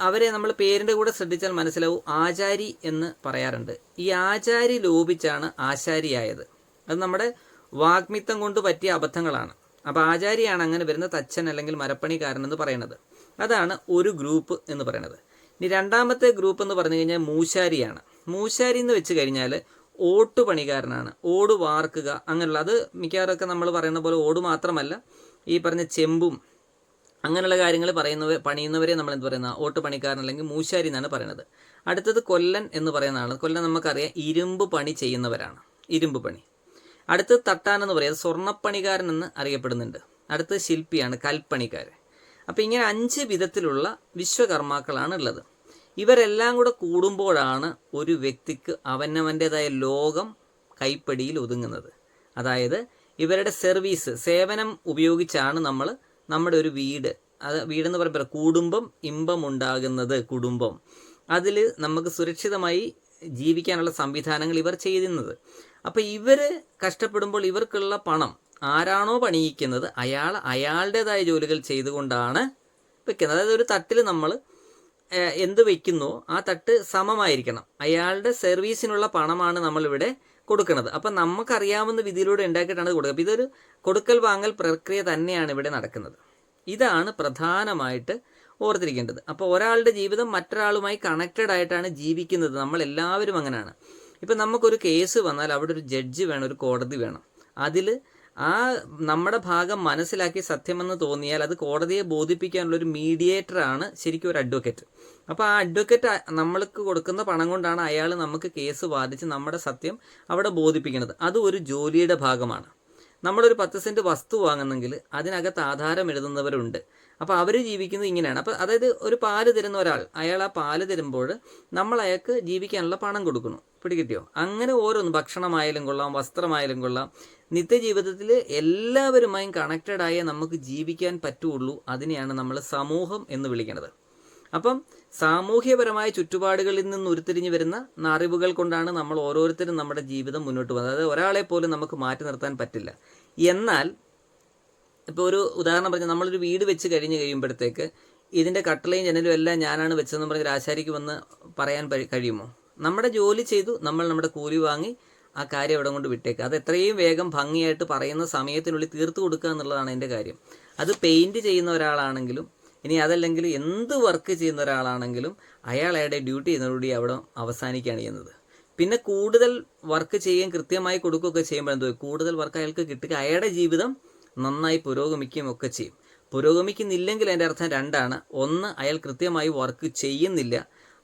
അവരെ നമ്മൾ പേരിന്റെ കൂടെ ശ്രദ്ധിച്ചാൽ മനസ്സിലാവും. ആചാരി എന്ന് പറയാറുണ്ട്. ഈ ആചാരി ലോപിച്ചാണ് ആശാരിയായത്. അത് നമ്മുടെ വാഗ്മിത്തം കൊണ്ട് പറ്റിയ അബദ്ധങ്ങളാണ്. അപ്പോൾ ആചാരിയാണ് അങ്ങനെ വരുന്ന തച്ചൻ അല്ലെങ്കിൽ മരപ്പണിക്കാരൻ എന്ന് പറയുന്നത്. അതാണ് ഒരു ഗ്രൂപ്പ് എന്ന് പറയുന്നത്. ഇനി രണ്ടാമത്തെ ഗ്രൂപ്പ് എന്ന് പറഞ്ഞു കഴിഞ്ഞാൽ മൂശാരിയാണ്. മൂശാരി എന്ന് വെച്ച് കഴിഞ്ഞാൽ ഓട്ട് പണിക്കാരനാണ്. ഓട് വാർക്കുക അങ്ങനെയുള്ള അത് മിക്കവാറൊക്കെ നമ്മൾ പറയുന്ന പോലെ ഓട് മാത്രമല്ല ഈ പറഞ്ഞ ചെമ്പും അങ്ങനെയുള്ള കാര്യങ്ങൾ പറയുന്നവ പണിയുന്നവരെ നമ്മൾ എന്ത് പറയുന്ന ഓട്ട് പണിക്കാരൻ അല്ലെങ്കിൽ മൂശാരി എന്നാണ് പറയുന്നത്. അടുത്തത് കൊല്ലൻ എന്ന് പറയുന്ന ആൾ കൊല്ലൻ നമുക്കറിയാം ഇരുമ്പ് പണി ചെയ്യുന്നവരാണ്. ഇരുമ്പ് പണി. അടുത്തത് തട്ടാൻ എന്ന് പറയുന്നത് സ്വർണപ്പണിക്കാരൻ എന്ന് അറിയപ്പെടുന്നുണ്ട്. അടുത്ത് ശില്പിയാണ് കൽപ്പണിക്കാരൻ. അപ്പോൾ ഇങ്ങനെ അഞ്ച് വിധത്തിലുള്ള വിശ്വകർമാക്കളാണ് ഉള്ളത്. ഇവരെല്ലാം കൂടെ കൂടുമ്പോഴാണ് ഒരു വ്യക്തിക്ക് അവനവന്റേതായ ലോകം കൈപ്പടിയിൽ ഒതുങ്ങുന്നത്. അതായത് ഇവരുടെ സർവീസ് സേവനം ഉപയോഗിച്ചാണ് നമ്മൾ നമ്മുടെ ഒരു വീട് അത് വീടെന്ന് പറയുമ്പോൾ കുടുംബം ഇമ്പം ഇമ്പമുണ്ടാകുന്നത് കുടുംബം. അതിൽ നമുക്ക് സുരക്ഷിതമായി ജീവിക്കാനുള്ള സംവിധാനങ്ങൾ ഇവർ ചെയ്യുന്നത് അപ്പോൾ ഇവർ കഷ്ടപ്പെടുമ്പോൾ ഇവർക്കുള്ള പണം ആരാണോ പണിയിക്കുന്നത് അയാൾ അയാളുടേതായ ജോലികൾ ചെയ്തുകൊണ്ടാണ് വെക്കുന്നത്. അതായത് ഒരു തട്ടിൽ നമ്മൾ എന്ത് വെക്കുന്നു ആ തട്ട് സമമായിരിക്കണം. അയാളുടെ സർവീസിനുള്ള പണമാണ് നമ്മളിവിടെ കൊടുക്കുന്നത്. അപ്പം നമുക്കറിയാവുന്ന വിധിയിലൂടെ ഉണ്ടാക്കിയിട്ടാണ് കൊടുക്കുക. അപ്പോൾ ഇതൊരു കൊടുക്കൽ വാങ്ങൽ പ്രക്രിയ തന്നെയാണ് ഇവിടെ നടക്കുന്നത്. ഇതാണ് പ്രധാനമായിട്ട് ഓർത്തിരിക്കേണ്ടത്. അപ്പോൾ ഒരാളുടെ ജീവിതം മറ്റൊരാളുമായി കണക്റ്റഡ് ആയിട്ടാണ് ജീവിക്കുന്നത്. നമ്മൾ എല്ലാവരും അങ്ങനെയാണ്. ഇപ്പം നമുക്കൊരു കേസ് വന്നാൽ അവിടെ ഒരു ജഡ്ജ് വേണം ഒരു കോടതി വേണം. അതിൽ ആ നമ്മുടെ ഭാഗം മനസ്സിലാക്കി സത്യമെന്ന് തോന്നിയാൽ അത് കോടതിയെ ബോധിപ്പിക്കാനുള്ള ഒരു മീഡിയേറ്ററാണ് ശരിക്കും ഒരു അഡ്വക്കേറ്റ് അപ്പോൾ ആ അഡ്വക്കേറ്റ് നമ്മൾക്ക് കൊടുക്കുന്ന പണം കൊണ്ടാണ് അയാൾ നമുക്ക് കേസ് വാദിച്ച് നമ്മുടെ സത്യം അവിടെ ബോധിപ്പിക്കുന്നത്. അത് ഒരു ജോലിയുടെ ഭാഗമാണ്. നമ്മളൊരു പത്ത് സെന്റ് വസ്തു വാങ്ങുന്നെങ്കിൽ അതിനകത്ത് ആധാരം എഴുതുന്നവരുണ്ട്. അപ്പോൾ അവർ ജീവിക്കുന്നത് ഇങ്ങനെയാണ്. അപ്പോൾ അതായത് ഒരു പാൽ തരുന്ന ഒരാൾ അയാൾ ആ പാൽ തരുമ്പോൾ നമ്മൾ അയാൾക്ക് ജീവിക്കാനുള്ള പണം കൊടുക്കുന്നു. പിടികിട്ടിയോ? അങ്ങനെ ഓരോന്ന് ഭക്ഷണമായാലും കൊള്ളാം വസ്ത്രമായാലും കൊള്ളാം. നിത്യജീവിതത്തിൽ എല്ലാവരുമായും കണക്റ്റഡ് ആയേ നമുക്ക് ജീവിക്കാൻ പറ്റുള്ളൂ. അതിനെയാണ് നമ്മൾ സമൂഹം എന്ന് വിളിക്കുന്നത്. അപ്പം സാമൂഹ്യപരമായ ചുറ്റുപാടുകളിൽ നിന്ന് ഉരുത്തിരിഞ്ഞു വരുന്ന അറിവുകൾ കൊണ്ടാണ് നമ്മൾ ഓരോരുത്തരും നമ്മുടെ ജീവിതം മുന്നോട്ട് പോകുന്നത്. അതായത് ഒരാളെ പോലും നമുക്ക് മാറ്റി നിർത്താൻ പറ്റില്ല. എന്നാൽ ഇപ്പോൾ ഒരു ഉദാഹരണം പറഞ്ഞാൽ നമ്മളൊരു വീട് വെച്ച് കഴിഞ്ഞ് കഴിയുമ്പോഴത്തേക്ക് ഇതിന്റെ കട്ടളയും ജനലും എല്ലാം ഞാനാണ് വെച്ചതെന്ന് പറഞ്ഞ് ആശാരിക്ക് വന്ന് പറയാൻ കഴിയുമോ? നമ്മുടെ ജോലി ചെയ്തു നമ്മൾ നമ്മുടെ കൂലി വാങ്ങി ആ കാര്യം അവിടെ കൊണ്ട് വിട്ടേക്കുക അത് എത്രയും വേഗം ഭംഗിയായിട്ട് പറയുന്ന സമയത്തിനുള്ളിൽ തീർത്തു കൊടുക്കുക എന്നുള്ളതാണ് എന്റെ കാര്യം. അത് പെയിന്റ് ചെയ്യുന്ന ഒരാളാണെങ്കിലും ഇനി അതല്ലെങ്കിൽ എന്ത് വർക്ക് ചെയ്യുന്ന ഒരാളാണെങ്കിലും അയാൾ അയാളുടെ ഡ്യൂട്ടി ചെയ്യുന്നതോടുകൂടി അവിടെ അവസാനിക്കുകയാണ് ചെയ്യുന്നത്. പിന്നെ കൂടുതൽ വർക്ക് ചെയ്യുകയും കൃത്യമായി കൊടുക്കുകയൊക്കെ ചെയ്യുമ്പോൾ എന്തോ കൂടുതൽ വർക്ക് അയാൾക്ക് കിട്ടുക അയാളുടെ ജീവിതം നന്നായി പുരോഗമിക്കുകയും ഒക്കെ ചെയ്യും. പുരോഗമിക്കുന്നില്ലെങ്കിൽ അതിന്റെ അർത്ഥം രണ്ടാണ്. ഒന്ന് അയാൾ കൃത്യമായി വർക്ക് ചെയ്യുന്നില്ല.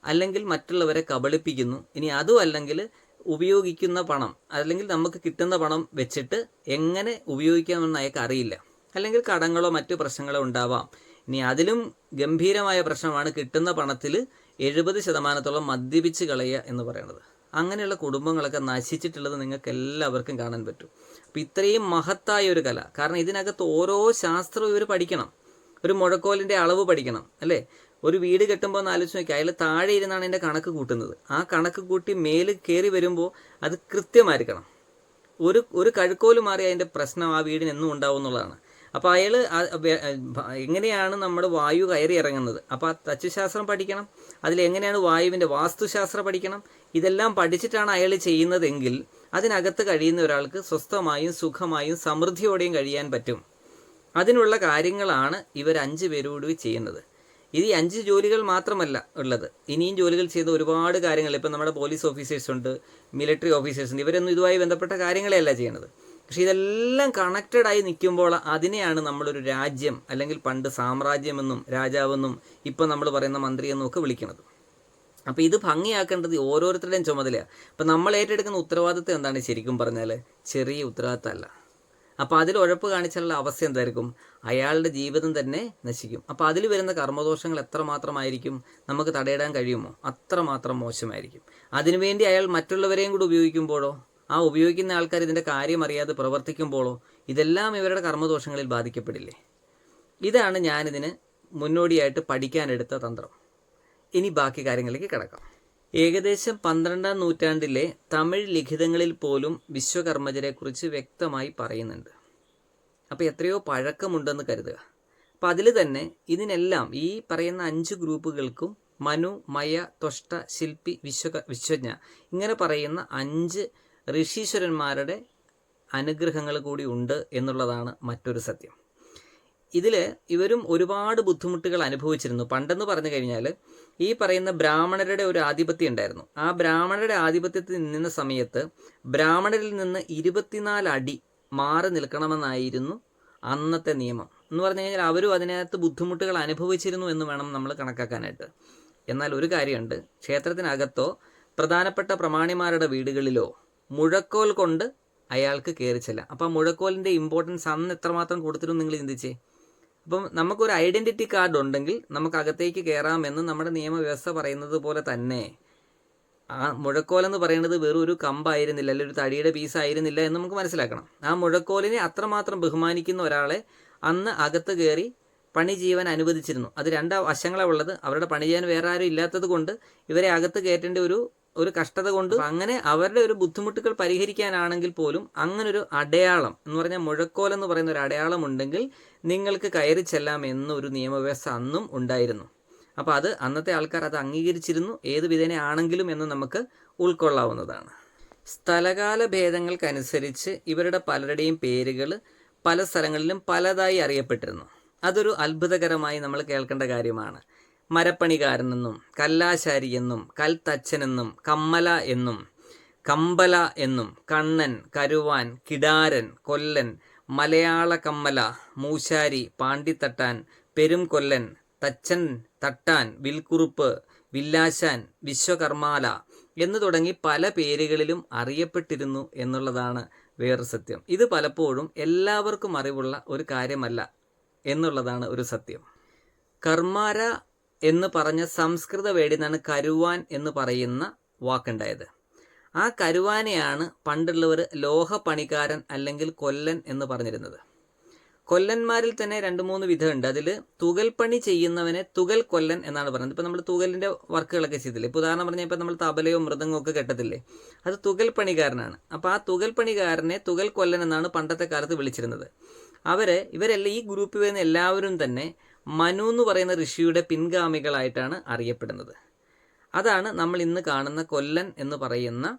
അല്ലെങ്കിൽ മറ്റുള്ളവരെ കബളിപ്പിക്കുന്നു. ഇനി അതും അല്ലെങ്കിൽ ഉപയോഗിക്കുന്ന പണം അല്ലെങ്കിൽ നമുക്ക് കിട്ടുന്ന പണം വെച്ചിട്ട് എങ്ങനെ ഉപയോഗിക്കാമെന്ന് അയാൾക്ക് അറിയില്ല. അല്ലെങ്കിൽ കടങ്ങളോ മറ്റു പ്രശ്നങ്ങളോ ഉണ്ടാവാം. ഇനി അതിലും ഗംഭീരമായ പ്രശ്നമാണ് കിട്ടുന്ന പണത്തിൽ എഴുപത് ശതമാനത്തോളം മദ്യപിച്ച് കളയുക എന്ന് പറയുന്നത്. അങ്ങനെയുള്ള കുടുംബങ്ങളൊക്കെ നശിച്ചിട്ടുള്ളത് നിങ്ങൾക്ക് എല്ലാവർക്കും കാണാൻ പറ്റും. അപ്പം ഇത്രയും മഹത്തായ ഒരു കല. കാരണം ഇതിനകത്ത് ഓരോ ശാസ്ത്രവും ഇവർ പഠിക്കണം. ഒരു മുഴക്കോലിന്റെ അളവ് പഠിക്കണം അല്ലേ? ഒരു വീട് കെട്ടുമ്പോൾ ഒന്ന് ആലോചിച്ച് നോക്കി അതിൽ താഴെ ഇരുന്നാണ് എന്റെ കണക്ക് കൂട്ടുന്നത്. ആ കണക്ക് കൂട്ടി മേൽ കയറി വരുമ്പോൾ അത് കൃത്യമായിരിക്കണം. ഒരു ഒരു കഴുക്കോൽ മാറി അതിന്റെ പ്രശ്നം ആ വീടിന് എന്നും ഉണ്ടാവും എന്നുള്ളതാണ്. അപ്പോൾ അയാൾ എങ്ങനെയാണ് നമ്മുടെ വായു കയറി ഇറങ്ങുന്നത്? അപ്പോൾ തച്ചുശാസ്ത്രം പഠിക്കണം അതിൽ എങ്ങനെയാണ് വായുവിന്റെ വാസ്തുശാസ്ത്രം പഠിക്കണം? ഇതെല്ലാം പഠിച്ചിട്ടാണ് അയാൾ ചെയ്യുന്നതെങ്കിൽ അതിനകത്ത് കഴിയുന്ന ഒരാൾക്ക് സ്വസ്ഥമായും സുഖമായും സമൃദ്ധിയോടെയും കഴിയാൻ പറ്റും. അതിനുള്ള കാര്യങ്ങളാണ് ഇവർ അഞ്ച് പേരോട് ചെയ്യുന്നത്. ഇത് ഈ അഞ്ച് ജോലികൾ മാത്രമല്ല ഉള്ളത്. ഇനിയും ജോലികൾ ചെയ്ത ഒരുപാട് കാര്യങ്ങൾ ഇപ്പം നമ്മുടെ പോലീസ് ഓഫീസേഴ്സ് ഉണ്ട് മിലിറ്ററി ഓഫീസേഴ്സ് ഉണ്ട് ഇവരൊന്നും ഇതുമായി ബന്ധപ്പെട്ട കാര്യങ്ങളെയല്ല ചെയ്യുന്നത്. പക്ഷേ ഇതെല്ലാം കണക്റ്റഡായി നിൽക്കുമ്പോൾ അതിനെയാണ് നമ്മളൊരു രാജ്യം അല്ലെങ്കിൽ പണ്ട് സാമ്രാജ്യമെന്നും രാജാവെന്നും ഇപ്പം നമ്മൾ പറയുന്ന മന്ത്രിയെന്നും ഒക്കെ വിളിക്കുന്നത്. അപ്പോൾ ഇത് ഭംഗിയാക്കേണ്ടത് ഓരോരുത്തരുടെയും ചുമതലയാണ്. അപ്പം നമ്മൾ ഏറ്റെടുക്കുന്ന ഉത്തരവാദിത്വം എന്താണ് ശരിക്കും പറഞ്ഞാൽ ചെറിയ ഉത്തരവാദിത്തമല്ല. അപ്പോൾ അതിൽ ഉഴപ്പ് കാണിച്ചാലുള്ള അവസ്ഥ എന്തായിരിക്കും? അയാളുടെ ജീവിതം തന്നെ നശിക്കും. അപ്പോൾ അതിൽ വരുന്ന കർമ്മദോഷങ്ങൾ എത്രമാത്രമായിരിക്കും? നമുക്ക് തടയിടാൻ കഴിയുമോ? അത്രമാത്രം മോശമായിരിക്കും. അതിനുവേണ്ടി അയാൾ മറ്റുള്ളവരെയും കൂടി ഉപയോഗിക്കുമ്പോഴോ? ആ ഉപയോഗിക്കുന്ന ആൾക്കാർ ഇതിന്റെ കാര്യം അറിയാതെ പ്രവർത്തിക്കുമ്പോഴോ? ഇതെല്ലാം ഇവരുടെ കർമ്മദോഷങ്ങളിൽ ബാധിക്കപ്പെടില്ലേ? ഇതാണ് ഞാനിതിന് മുന്നോടിയായിട്ട് പഠിക്കാനെടുത്ത തന്ത്രം. ഇനി ബാക്കി കാര്യങ്ങളിലേക്ക് കിടക്കാം. ഏകദേശം പന്ത്രണ്ടാം നൂറ്റാണ്ടിലെ തമിഴ് ലിഖിതങ്ങളിൽ പോലും വിശ്വകർമ്മജരെക്കുറിച്ച് വ്യക്തമായി പറയുന്നുണ്ട്. അപ്പോൾ എത്രയോ പഴക്കമുണ്ടെന്ന് കരുതുക. അപ്പോൾ അതിൽ തന്നെ ഇതിനെല്ലാം ഈ പറയുന്ന അഞ്ച് ഗ്രൂപ്പുകൾക്കും മനു മയ ത്വഷ്ട ശില്പി വിശ്വ വിശ്വജ്ഞ ഇങ്ങനെ പറയുന്ന അഞ്ച് ഋഷീശ്വരന്മാരുടെ അനുഗ്രഹങ്ങൾ കൂടി ഉണ്ട് എന്നുള്ളതാണ് മറ്റൊരു സത്യം. ഇതിൽ ഇവരും ഒരുപാട് ബുദ്ധിമുട്ടുകൾ അനുഭവിച്ചിരുന്നു. പണ്ടെന്ന് പറഞ്ഞു കഴിഞ്ഞാൽ ഈ പറയുന്ന ബ്രാഹ്മണരുടെ ഒരു ആധിപത്യം ഉണ്ടായിരുന്നു. ആ ബ്രാഹ്മണരുടെ ആധിപത്യത്തിൽ നിന്ന സമയത്ത് ബ്രാഹ്മണരിൽ നിന്ന് ഇരുപത്തിനാല് അടി മാറി നിൽക്കണമെന്നായിരുന്നു അന്നത്തെ നിയമം. എന്ന് പറഞ്ഞു കഴിഞ്ഞാൽ അവരും അതിനകത്ത് ബുദ്ധിമുട്ടുകൾ അനുഭവിച്ചിരുന്നു എന്ന് വേണം നമ്മൾ കണക്കാക്കാനായിട്ട്. എന്നാൽ ഒരു കാര്യമുണ്ട്. ക്ഷേത്രത്തിനകത്തോ പ്രധാനപ്പെട്ട പ്രമാണിമാരുടെ വീടുകളിലോ മുഴക്കോൽ കൊണ്ട് അയാൾക്ക് കയറി അപ്പം ആ മുഴക്കോലിന്റെ ഇമ്പോർട്ടൻസ് അന്ന് എത്രമാത്രം കൊടുത്തിരുന്നു? നിങ്ങൾ ചിന്തിച്ചേ? അപ്പം നമുക്കൊരു ഐഡന്റിറ്റി കാർഡ് ഉണ്ടെങ്കിൽ നമുക്ക് അകത്തേക്ക് കയറാമെന്ന് നമ്മുടെ നിയമവ്യവസ്ഥ പറയുന്നത് പോലെ തന്നെ ആ മുഴക്കോലെന്ന് പറയുന്നത് വെറും ഒരു കമ്പായിരുന്നില്ല അല്ലെങ്കിൽ ഒരു തടിയുടെ പീസ് ആയിരുന്നില്ല എന്ന് നമുക്ക് മനസ്സിലാക്കണം. ആ മുഴക്കോലിനെ അത്രമാത്രം ബഹുമാനിക്കുന്ന ഒരാളെ അന്ന് അകത്ത് കയറി പണി ചെയ്യാൻ അനുവദിച്ചിരുന്നു. അത് രണ്ട് വശങ്ങളാണ് ഉള്ളത്. അവരുടെ പണി ചെയ്യാൻ വേറെ ആരും ഇല്ലാത്തത് കൊണ്ട് ഇവരെ അകത്ത് കയറ്റേണ്ട ഒരു ഒരു കഷ്ടത കൊണ്ട് അങ്ങനെ അവരുടെ ഒരു ബുദ്ധിമുട്ടുകൾ പരിഹരിക്കാനാണെങ്കിൽ പോലും അങ്ങനൊരു അടയാളം എന്ന് പറഞ്ഞാൽ മുഴക്കോൽ എന്ന് പറയുന്ന ഒരു അടയാളം ഉണ്ടെങ്കിൽ നിങ്ങൾക്ക് കയറി ചെല്ലാം എന്നൊരു നിയമവ്യവസ്ഥ അന്നും ഉണ്ടായിരുന്നു. അപ്പോൾ അത് അന്നത്തെ ആൾക്കാർ അത് അംഗീകരിച്ചിരുന്നു. ഏത് വിധേന ആണെങ്കിലും എന്ന് നമുക്ക് ഉൾക്കൊള്ളാവുന്നതാണ്. സ്ഥലകാല ഭേദങ്ങൾക്കനുസരിച്ച് ഇവരുടെ പലരുടെയും പേരുകൾ പല സ്ഥലങ്ങളിലും പലതായി അറിയപ്പെട്ടിരുന്നു. അതൊരു അത്ഭുതകരമായി നമ്മൾ കേൾക്കേണ്ട കാര്യമാണ്. മരപ്പണികാരനെന്നും കല്ലാശാരി എന്നും കൽത്തച്ഛനെന്നും കമ്മല എന്നും കമ്പല എന്നും കണ്ണൻ കരുവാൻ കിടാരൻ കൊല്ലൻ മലയാള കമ്മല മൂശാരി പാണ്ടിത്തട്ടാൻ പെരുംകൊല്ലൻ തച്ചൻ തട്ടാൻ വിൽക്കുറുപ്പ് വില്ലാശാൻ വിശ്വകർമാല എന്ന് തുടങ്ങി പല പേരുകളിലും അറിയപ്പെട്ടിരുന്നു എന്നുള്ളതാണ് വേറെ സത്യം. ഇത് പലപ്പോഴും എല്ലാവർക്കും അറിവുള്ള ഒരു കാര്യമല്ല എന്നുള്ളതാണ് ഒരു സത്യം. കർമാര എന്ന് പറഞ്ഞ സംസ്കൃത വേടിൽ നിന്നാണ് കരുവാൻ എന്ന് പറയുന്ന വാക്കുണ്ടായത്. ആ കരുവാനെയാണ് പണ്ടുള്ളവർ ലോഹപ്പണിക്കാരൻ അല്ലെങ്കിൽ കൊല്ലൻ എന്ന് പറഞ്ഞിരുന്നത്. കൊല്ലന്മാരിൽ തന്നെ രണ്ട് മൂന്ന് വിധമുണ്ട്. അതിൽ തുകൽ പണി ചെയ്യുന്നവനെ തുകൽ കൊല്ലൻ എന്നാണ് പറയുന്നത്. ഇപ്പം നമ്മൾ തുകലിന്റെ വർക്കുകളൊക്കെ ചെയ്തില്ലേ? ഇപ്പോൾ ഉദാഹരണം പറഞ്ഞാൽ ഇപ്പം നമ്മൾ തബലയോ മൃദംഗമോ ഒക്കെ കെട്ടത്തില്ലേ? അത് തുകൽ പണിക്കാരനാണ് അപ്പോൾ ആ തുകൽ പണിക്കാരനെ തുകൽ കൊല്ലൻ എന്നാണ് പണ്ടത്തെ കാലത്ത് വിളിച്ചിരുന്നത്. അവർ ഇവരെല്ലാം ഈ ഗ്രൂപ്പിൽ വരുന്ന എല്ലാവരും തന്നെ മനു എന്ന് പറയുന്ന ഋഷിയുടെ പിൻഗാമികളായിട്ടാണ് അറിയപ്പെടുന്നത്. അതാണ് നമ്മൾ ഇന്ന് കാണുന്ന കൊല്ലൻ എന്ന് പറയുന്ന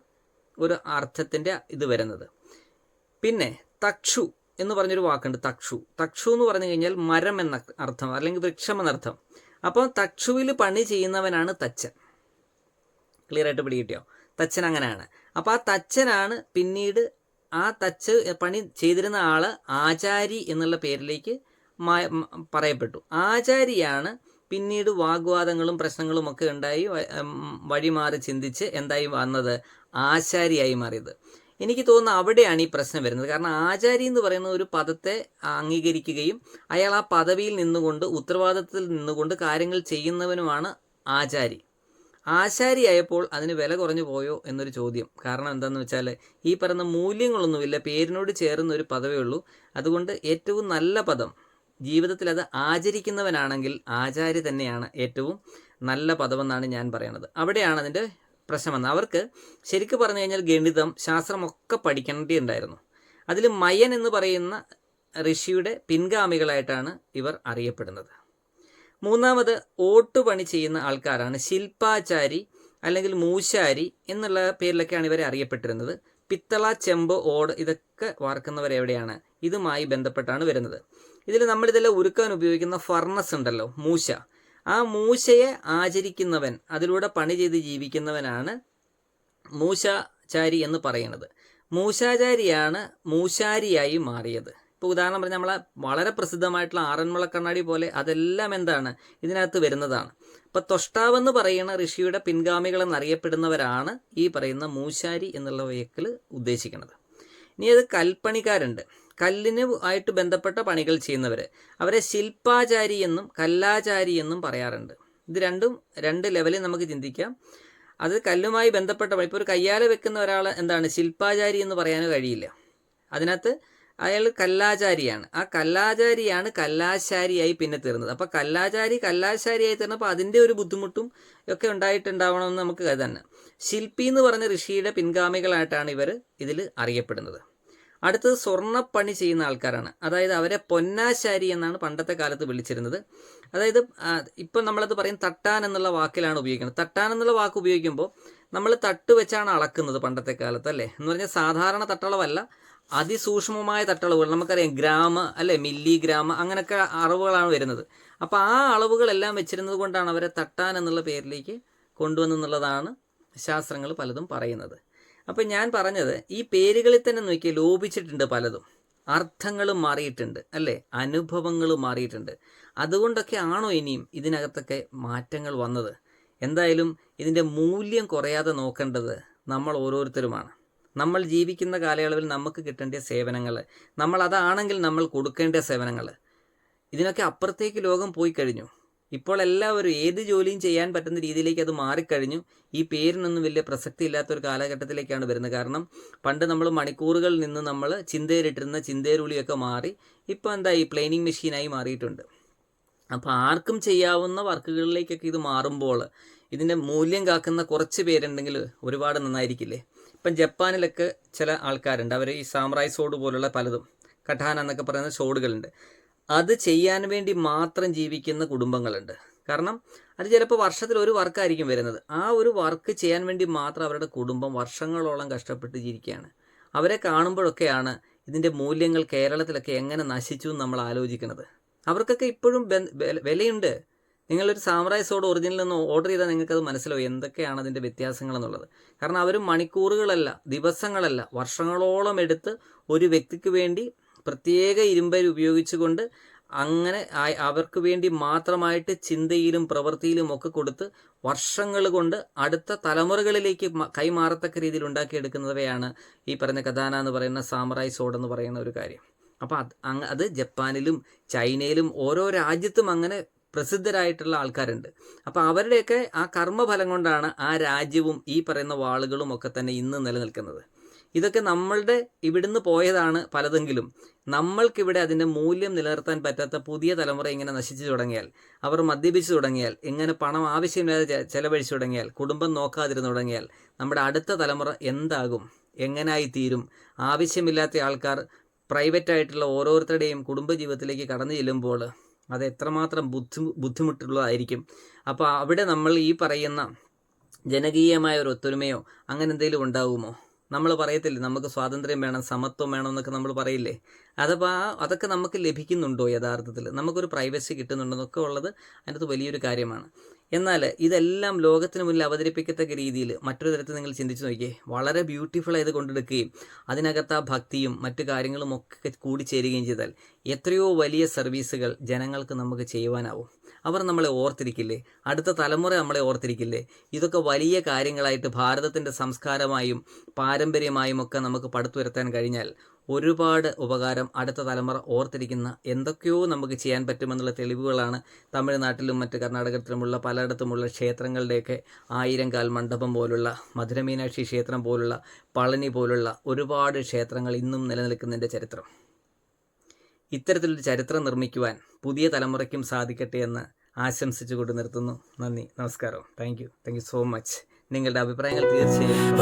ഒരു അർത്ഥത്തിന്റെ ഇത് വരുന്നത്. പിന്നെ തക്ഷു എന്ന് പറഞ്ഞൊരു വാക്കുണ്ട് തക്ഷു. തക്ഷു എന്ന് പറഞ്ഞു കഴിഞ്ഞാൽ മരം എന്ന അർത്ഥം അല്ലെങ്കിൽ വൃക്ഷം എന്നർത്ഥം. അപ്പോൾ തക്ഷുവിൽ പണി ചെയ്യുന്നവനാണ് തച്ചൻ. ക്ലിയർ ആയിട്ട് പിടികിട്ടിയോ? തച്ചൻ അങ്ങനെയാണ്. അപ്പോൾ ആ തച്ചനാണ് പിന്നീട് ആ തച്ച് പണി ചെയ്തിരുന്ന ആൾ ആചാരി എന്നുള്ള പേരിലേക്ക് പറയപ്പെട്ടു. ആചാരിയാണ് പിന്നീട് വാഗ്വാദങ്ങളും പ്രശ്നങ്ങളും ഒക്കെ ഉണ്ടായി വഴിമാറി ചിന്തിച്ച് എന്തായി വന്നത്? ആശാരിയായി മാറിയത്. എനിക്ക് തോന്നുന്നു അവിടെയാണ് ഈ പ്രശ്നം വരുന്നത്. കാരണം ആചാരി എന്ന് പറയുന്ന ഒരു പദത്തെ അംഗീകരിക്കുകയും അയാൾ ആ പദവിയിൽ നിന്നുകൊണ്ട് ഉത്തരവാദിത്തത്തിൽ നിന്നുകൊണ്ട് കാര്യങ്ങൾ ചെയ്യുന്നവനുമാണ് ആചാരി. ആശാരിയായപ്പോൾ അതിന് വില കുറഞ്ഞു പോയോ എന്നൊരു ചോദ്യം. കാരണം എന്താണെന്ന് വെച്ചാൽ ഈ പറയുന്ന മൂല്യങ്ങളൊന്നുമില്ല. പേരിനോട് ചേർന്ന ഒരു പദവേ ഉള്ളൂ. അതുകൊണ്ട് ഏറ്റവും നല്ല പദം ജീവിതത്തിൽ അത് ആചരിക്കുന്നവനാണെങ്കിൽ ആചാര്യ തന്നെയാണ് ഏറ്റവും നല്ല പദമെന്നാണ് ഞാൻ പറയുന്നത് അവിടെയാണ് അതിന്റെ പ്രശ്നമെന്ന്. അവർക്ക് ശരിക്കും പറഞ്ഞു കഴിഞ്ഞാൽ ഗണിതം ശാസ്ത്രമൊക്കെ പഠിക്കേണ്ടിയുണ്ടായിരുന്നു. അതിൽ മയൻ എന്ന് പറയുന്ന ഋഷിയുടെ പിൻഗാമികളായിട്ടാണ് ഇവർ അറിയപ്പെടുന്നത്. മൂന്നാമത് ഓട്ടുപണി ചെയ്യുന്ന ആൾക്കാരാണ്. ശില്പാചാരി അല്ലെങ്കിൽ മൂശാരി എന്നുള്ള പേരിലൊക്കെയാണ് ഇവരെ അറിയപ്പെട്ടിരുന്നത്. പിത്തള ചെമ്പ് ഓട് ഇതൊക്കെ വാർക്കുന്നവരെവിടെയാണ്? ഇതുമായി ബന്ധപ്പെട്ടാണ് വരുന്നത്. ഇതിൽ നമ്മളിതെല്ലാം ഉരുക്കാൻ ഉപയോഗിക്കുന്ന ഫർണസ് ഉണ്ടല്ലോ മൂശ. ആ മൂശയെ ആചരിക്കുന്നവൻ അതിലൂടെ പണി ചെയ്ത് ജീവിക്കുന്നവനാണ് മൂശാചാരി എന്ന് പറയുന്നത്. മൂശാചാരിയാണ് മൂശാരിയായി മാറിയത്. ഇപ്പോൾ ഉദാഹരണം പറഞ്ഞാൽ നമ്മളെ വളരെ പ്രസിദ്ധമായിട്ടുള്ള ആറന്മുള കണ്ണാടി പോലെ അതെല്ലാം എന്താണ്? ഇതിനകത്ത് വരുന്നതാണ്. ഇപ്പോൾ തൊഷ്ടാവെന്ന് പറയുന്ന ഋഷിയുടെ പിൻഗാമികൾ എന്നറിയപ്പെടുന്നവരാണ് ഈ പറയുന്ന മൂശാരി എന്നുള്ള വയക്കിൽ ഉദ്ദേശിക്കുന്നത് ഇനി അത് കൽപ്പണിക്കാരുണ്ട്. കല്ലിന് ആയിട്ട് ബന്ധപ്പെട്ട പണികൾ ചെയ്യുന്നവർ അവരെ ശില്പാചാരി എന്നും കല്ലാചാരി എന്നും പറയാറുണ്ട്. ഇത് രണ്ടും രണ്ട് ലെവലിൽ നമുക്ക് ചിന്തിക്കാം. അത് കല്ലുമായി ബന്ധപ്പെട്ട ഇപ്പോൾ ഒരു കയ്യാല വെക്കുന്ന ഒരാൾ എന്താണ് ശില്പാചാരി എന്ന് പറയാൻ കഴിയില്ല. അതിനകത്ത് അയാൾ കല്ലാചാരിയാണ്. ആ കല്ലാചാരിയാണ് കല്ലാശാരിയായി പിന്നെ തീർന്നത്. അപ്പോൾ കല്ലാചാരി കല്ലാശാരിയായി തീർന്നപ്പോൾ അതിന്റെ ഒരു ബുദ്ധിമുട്ടും ഒക്കെ ഉണ്ടായിട്ടുണ്ടാവണമെന്ന് നമുക്ക് തന്നെ ശില്പി എന്ന് പറഞ്ഞ ഋഷിയുടെ പിൻഗാമികളായിട്ടാണ് ഇവർ ഇതിൽ അറിയപ്പെടുന്നത്. അടുത്തത് സ്വർണപ്പണി ചെയ്യുന്ന ആൾക്കാരാണ്. അതായത് അവരെ പൊന്നാശാരി എന്നാണ് പണ്ടത്തെ കാലത്ത് വിളിച്ചിരുന്നത്. അതായത് ഇപ്പം നമ്മളത് പറയും തട്ടാൻ എന്നുള്ള വാക്കിലാണ് ഉപയോഗിക്കുന്നത്. തട്ടാൻ എന്നുള്ള വാക്ക് ഉപയോഗിക്കുമ്പോൾ നമ്മൾ തട്ട് വെച്ചാണ് അളക്കുന്നത് പണ്ടത്തെ കാലത്ത് അല്ലേ? എന്ന് പറഞ്ഞാൽ സാധാരണ തട്ടളവല്ല അതിസൂക്ഷ്മമായ തട്ടളവുകൾ. നമുക്കറിയാം ഗ്രാമ അല്ലെ? മില്ലി ഗ്രാമ അങ്ങനെയൊക്കെ അളവുകളാണ് വരുന്നത്. അപ്പോൾ ആ അളവുകളെല്ലാം വെച്ചിരുന്നത് കൊണ്ടാണ് അവരെ തട്ടാൻ എന്നുള്ള പേരിലേക്ക് കൊണ്ടുവന്നെന്നുള്ളതാണ് ശാസ്ത്രങ്ങൾ പലതും പറയുന്നത്. അപ്പം ഞാൻ പറഞ്ഞത് ഈ പേരുകളിൽ തന്നെ നോക്കിയാൽ ലോപിച്ചിട്ടുണ്ട് പലതും. അർത്ഥങ്ങളും മാറിയിട്ടുണ്ട് അല്ലേ? അനുഭവങ്ങളും മാറിയിട്ടുണ്ട്. അതുകൊണ്ടൊക്കെ ആണോ ഇനിയും ഇതിനകത്തൊക്കെ മാറ്റങ്ങൾ വന്നത്? എന്തായാലും ഇതിന്റെ മൂല്യം കുറയാതെ നോക്കേണ്ടത് നമ്മൾ ഓരോരുത്തരുമാണ്. നമ്മൾ ജീവിക്കുന്ന കാലയളവിൽ നമുക്ക് കിട്ടേണ്ട സേവനങ്ങൾ നമ്മൾ അതാണെങ്കിൽ നമ്മൾ കൊടുക്കേണ്ട സേവനങ്ങൾ. ഇതിനൊക്കെ അപ്പുറത്തേക്ക് ലോകം പോയി കഴിഞ്ഞു. ഇപ്പോൾ എല്ലാവരും ഏത് ജോലിയും ചെയ്യാൻ പറ്റുന്ന രീതിയിലേക്ക് അത് മാറിക്കഴിഞ്ഞു. ഈ പേരിനൊന്നും വലിയ പ്രസക്തി ഇല്ലാത്തൊരു കാലഘട്ടത്തിലേക്കാണ് വരുന്നത്. കാരണം പണ്ട് നമ്മൾ മണിക്കൂറുകളിൽ നിന്ന് നമ്മൾ ചിന്തയിലിട്ടിരുന്ന ചിന്തയിലുളിയൊക്കെ മാറി ഇപ്പോൾ എന്താ ഈ പ്ലെയിനിങ് മെഷീനായി മാറിയിട്ടുണ്ട്. അപ്പോൾ ആർക്കും ചെയ്യാവുന്ന വർക്കുകളിലേക്കൊക്കെ ഇത് മാറുമ്പോൾ ഇതിന്റെ മൂല്യം കാക്കുന്ന കുറച്ച് പേരുണ്ടെങ്കിൽ ഒരുപാട് നന്നായിരിക്കില്ലേ? ഇപ്പം ജപ്പാനിലൊക്കെ ചില ആൾക്കാരുണ്ട്. അവർ ഈ സാമ്രായ് സോഡ് പോലുള്ള പലതും. കഠാന എന്നൊക്കെ പറയുന്ന ഷോഡുകളുണ്ട്. അത് ചെയ്യാൻ വേണ്ടി മാത്രം ജീവിക്കുന്ന കുടുംബങ്ങളുണ്ട്. കാരണം അത് ചിലപ്പോൾ വർഷത്തിൽ ഒരു വർക്കായിരിക്കും വരുന്നത്. ആ ഒരു വർക്ക് ചെയ്യാൻ വേണ്ടി മാത്രം അവരുടെ കുടുംബം വർഷങ്ങളോളം കഷ്ടപ്പെട്ട് ജീവിക്കുകയാണ്. അവരെ കാണുമ്പോഴൊക്കെയാണ് ഇതിന്റെ മൂല്യങ്ങൾ കേരളത്തിലൊക്കെ എങ്ങനെ നശിച്ചു എന്ന് നമ്മൾ ആലോചിക്കുന്നത്. അവർക്കൊക്കെ ഇപ്പോഴും വിലയുണ്ട്. നിങ്ങളൊരു സാമ്രായ സോഡ് ഒറിജിനൽ നിന്ന് ഓർഡർ ചെയ്താൽ നിങ്ങൾക്കത് മനസ്സിലാവും എന്തൊക്കെയാണ് അതിന്റെ വ്യത്യാസങ്ങൾ എന്നുള്ളത്. കാരണം അവർ മണിക്കൂറുകളല്ല ദിവസങ്ങളല്ല വർഷങ്ങളോളം എടുത്ത് ഒരു വ്യക്തിക്ക് വേണ്ടി പ്രത്യേക ഇരുമ്പരി ഉപയോഗിച്ചുകൊണ്ട് അങ്ങനെ അവർക്ക് വേണ്ടി മാത്രമായിട്ട് ചിന്തയിലും പ്രവൃത്തിയിലും ഒക്കെ കൊടുത്ത് വർഷങ്ങൾ കൊണ്ട് അടുത്ത തലമുറകളിലേക്ക് കൈമാറത്തക്ക രീതിയിൽ ഉണ്ടാക്കിയെടുക്കുന്നവയാണ് ഈ പറഞ്ഞ കഥാന എന്ന് പറയുന്ന സാമറായി സോഡ് എന്ന് പറയുന്ന ഒരു കാര്യം. അപ്പോൾ അത് അത് ജപ്പാനിലും ചൈനയിലും ഓരോ രാജ്യത്തും അങ്ങനെ പ്രസിദ്ധരായിട്ടുള്ള ആൾക്കാരുണ്ട്. അപ്പോൾ അവരുടെയൊക്കെ ആ കർമ്മഫലം കൊണ്ടാണ് ആ രാജ്യവും ഈ പറയുന്ന വാളുകളും ഒക്കെ തന്നെ ഇന്ന് നിലനിൽക്കുന്നത്. ഇതൊക്കെ നമ്മളുടെ ഇവിടുന്ന് പോയതാണ് പലതെങ്കിലും. നമ്മൾക്കിവിടെ അതിന്റെ മൂല്യം നിലനിർത്താൻ പറ്റാത്ത പുതിയ തലമുറ ഇങ്ങനെ നശിച്ചു തുടങ്ങിയാൽ അവർ മദ്യപിച്ചു തുടങ്ങിയാൽ ഇങ്ങനെ പണം ആവശ്യമില്ലാതെ ചെലവഴിച്ചു തുടങ്ങിയാൽ കുടുംബം നോക്കാതിരുന്നു തുടങ്ങിയാൽ നമ്മുടെ അടുത്ത തലമുറ എന്താകും? എങ്ങനായി തീരും ആവശ്യമില്ലാത്ത ആൾക്കാർ പ്രൈവറ്റ് ആയിട്ടുള്ള ഓരോരുത്തരുടെയും കുടുംബജീവിതത്തിലേക്ക് കടന്നു ചെല്ലുമ്പോൾ അത് എത്രമാത്രം ബുദ്ധി ബുദ്ധിമുട്ടുള്ളതായിരിക്കും. അപ്പോൾ അവിടെ നമ്മൾ ഈ പറയുന്ന ജനകീയമായ ഒരു ഒത്തൊരുമയോ അങ്ങനെ എന്തെങ്കിലും ഉണ്ടാകുമോ നമ്മൾ പറയത്തില്ലേ നമുക്ക് സ്വാതന്ത്ര്യം വേണം സമത്വം വേണം എന്നൊക്കെ നമ്മൾ പറയില്ലേ? അഥവാ അതൊക്കെ നമുക്ക് ലഭിക്കുന്നുണ്ടോ യഥാർത്ഥത്തിൽ നമുക്കൊരു പ്രൈവസി കിട്ടുന്നുണ്ടോ എന്നൊക്കെ ഉള്ളത് അതിനകത്ത് വലിയൊരു കാര്യമാണ്. എന്നാൽ ഇതെല്ലാം ലോകത്തിന് മുന്നിൽ അവതരിപ്പിക്കത്തക്ക രീതിയിൽ മറ്റൊരു തരത്തിൽ നിങ്ങൾ ചിന്തിച്ച് നോക്കിയേ വളരെ ബ്യൂട്ടിഫുൾ ആയത് കൊണ്ടെടുക്കുകയും അതിനകത്ത് ആ ഭക്തിയും മറ്റു കാര്യങ്ങളും ഒക്കെ കൂടി ചേരുകയും ചെയ്താൽ എത്രയോ വലിയ സർവീസുകൾ ജനങ്ങൾക്ക് നമുക്ക് ചെയ്യുവാനാവും. അവർ നമ്മളെ ഓർത്തിരിക്കില്ലേ? അടുത്ത തലമുറ നമ്മളെ ഓർത്തിരിക്കില്ലേ? ഇതൊക്കെ വലിയ കാര്യങ്ങളായിട്ട് ഭാരതത്തിന്റെ സംസ്കാരമായും പാരമ്പര്യമായും ഒക്കെ നമുക്ക് പടുത്തുയർത്താൻ കഴിഞ്ഞാൽ ഒരുപാട് ഉപകാരം അടുത്ത തലമുറ ഓർത്തിരിക്കുന്ന എന്തൊക്കെയോ നമുക്ക് ചെയ്യാൻ പറ്റുമെന്നുള്ള തെളിവുകളാണ് തമിഴ്നാട്ടിലും മറ്റ് കർണാടകത്തിലുമുള്ള പലയിടത്തുമുള്ള ക്ഷേത്രങ്ങളുടെയൊക്കെ ആയിരം കാൽ മണ്ഡപം പോലുള്ള മധുരമീനാക്ഷി ക്ഷേത്രം പോലുള്ള പളനി പോലുള്ള ഒരുപാട് ക്ഷേത്രങ്ങൾ ഇന്നും നിലനിൽക്കുന്നതിന്റെ ചരിത്രം. ഇത്തരത്തിലൊരു ചരിത്രം നിർമ്മിക്കുവാൻ പുതിയ തലമുറയ്ക്കും സാധിക്കട്ടെ എന്ന് ആശംസിച്ചുകൊണ്ട് നിർത്തുന്നു. നന്ദി. നമസ്കാരം. Thank you thank you so much നിങ്ങളുടെ അഭിപ്രായങ്ങൾ തീർച്ചയായും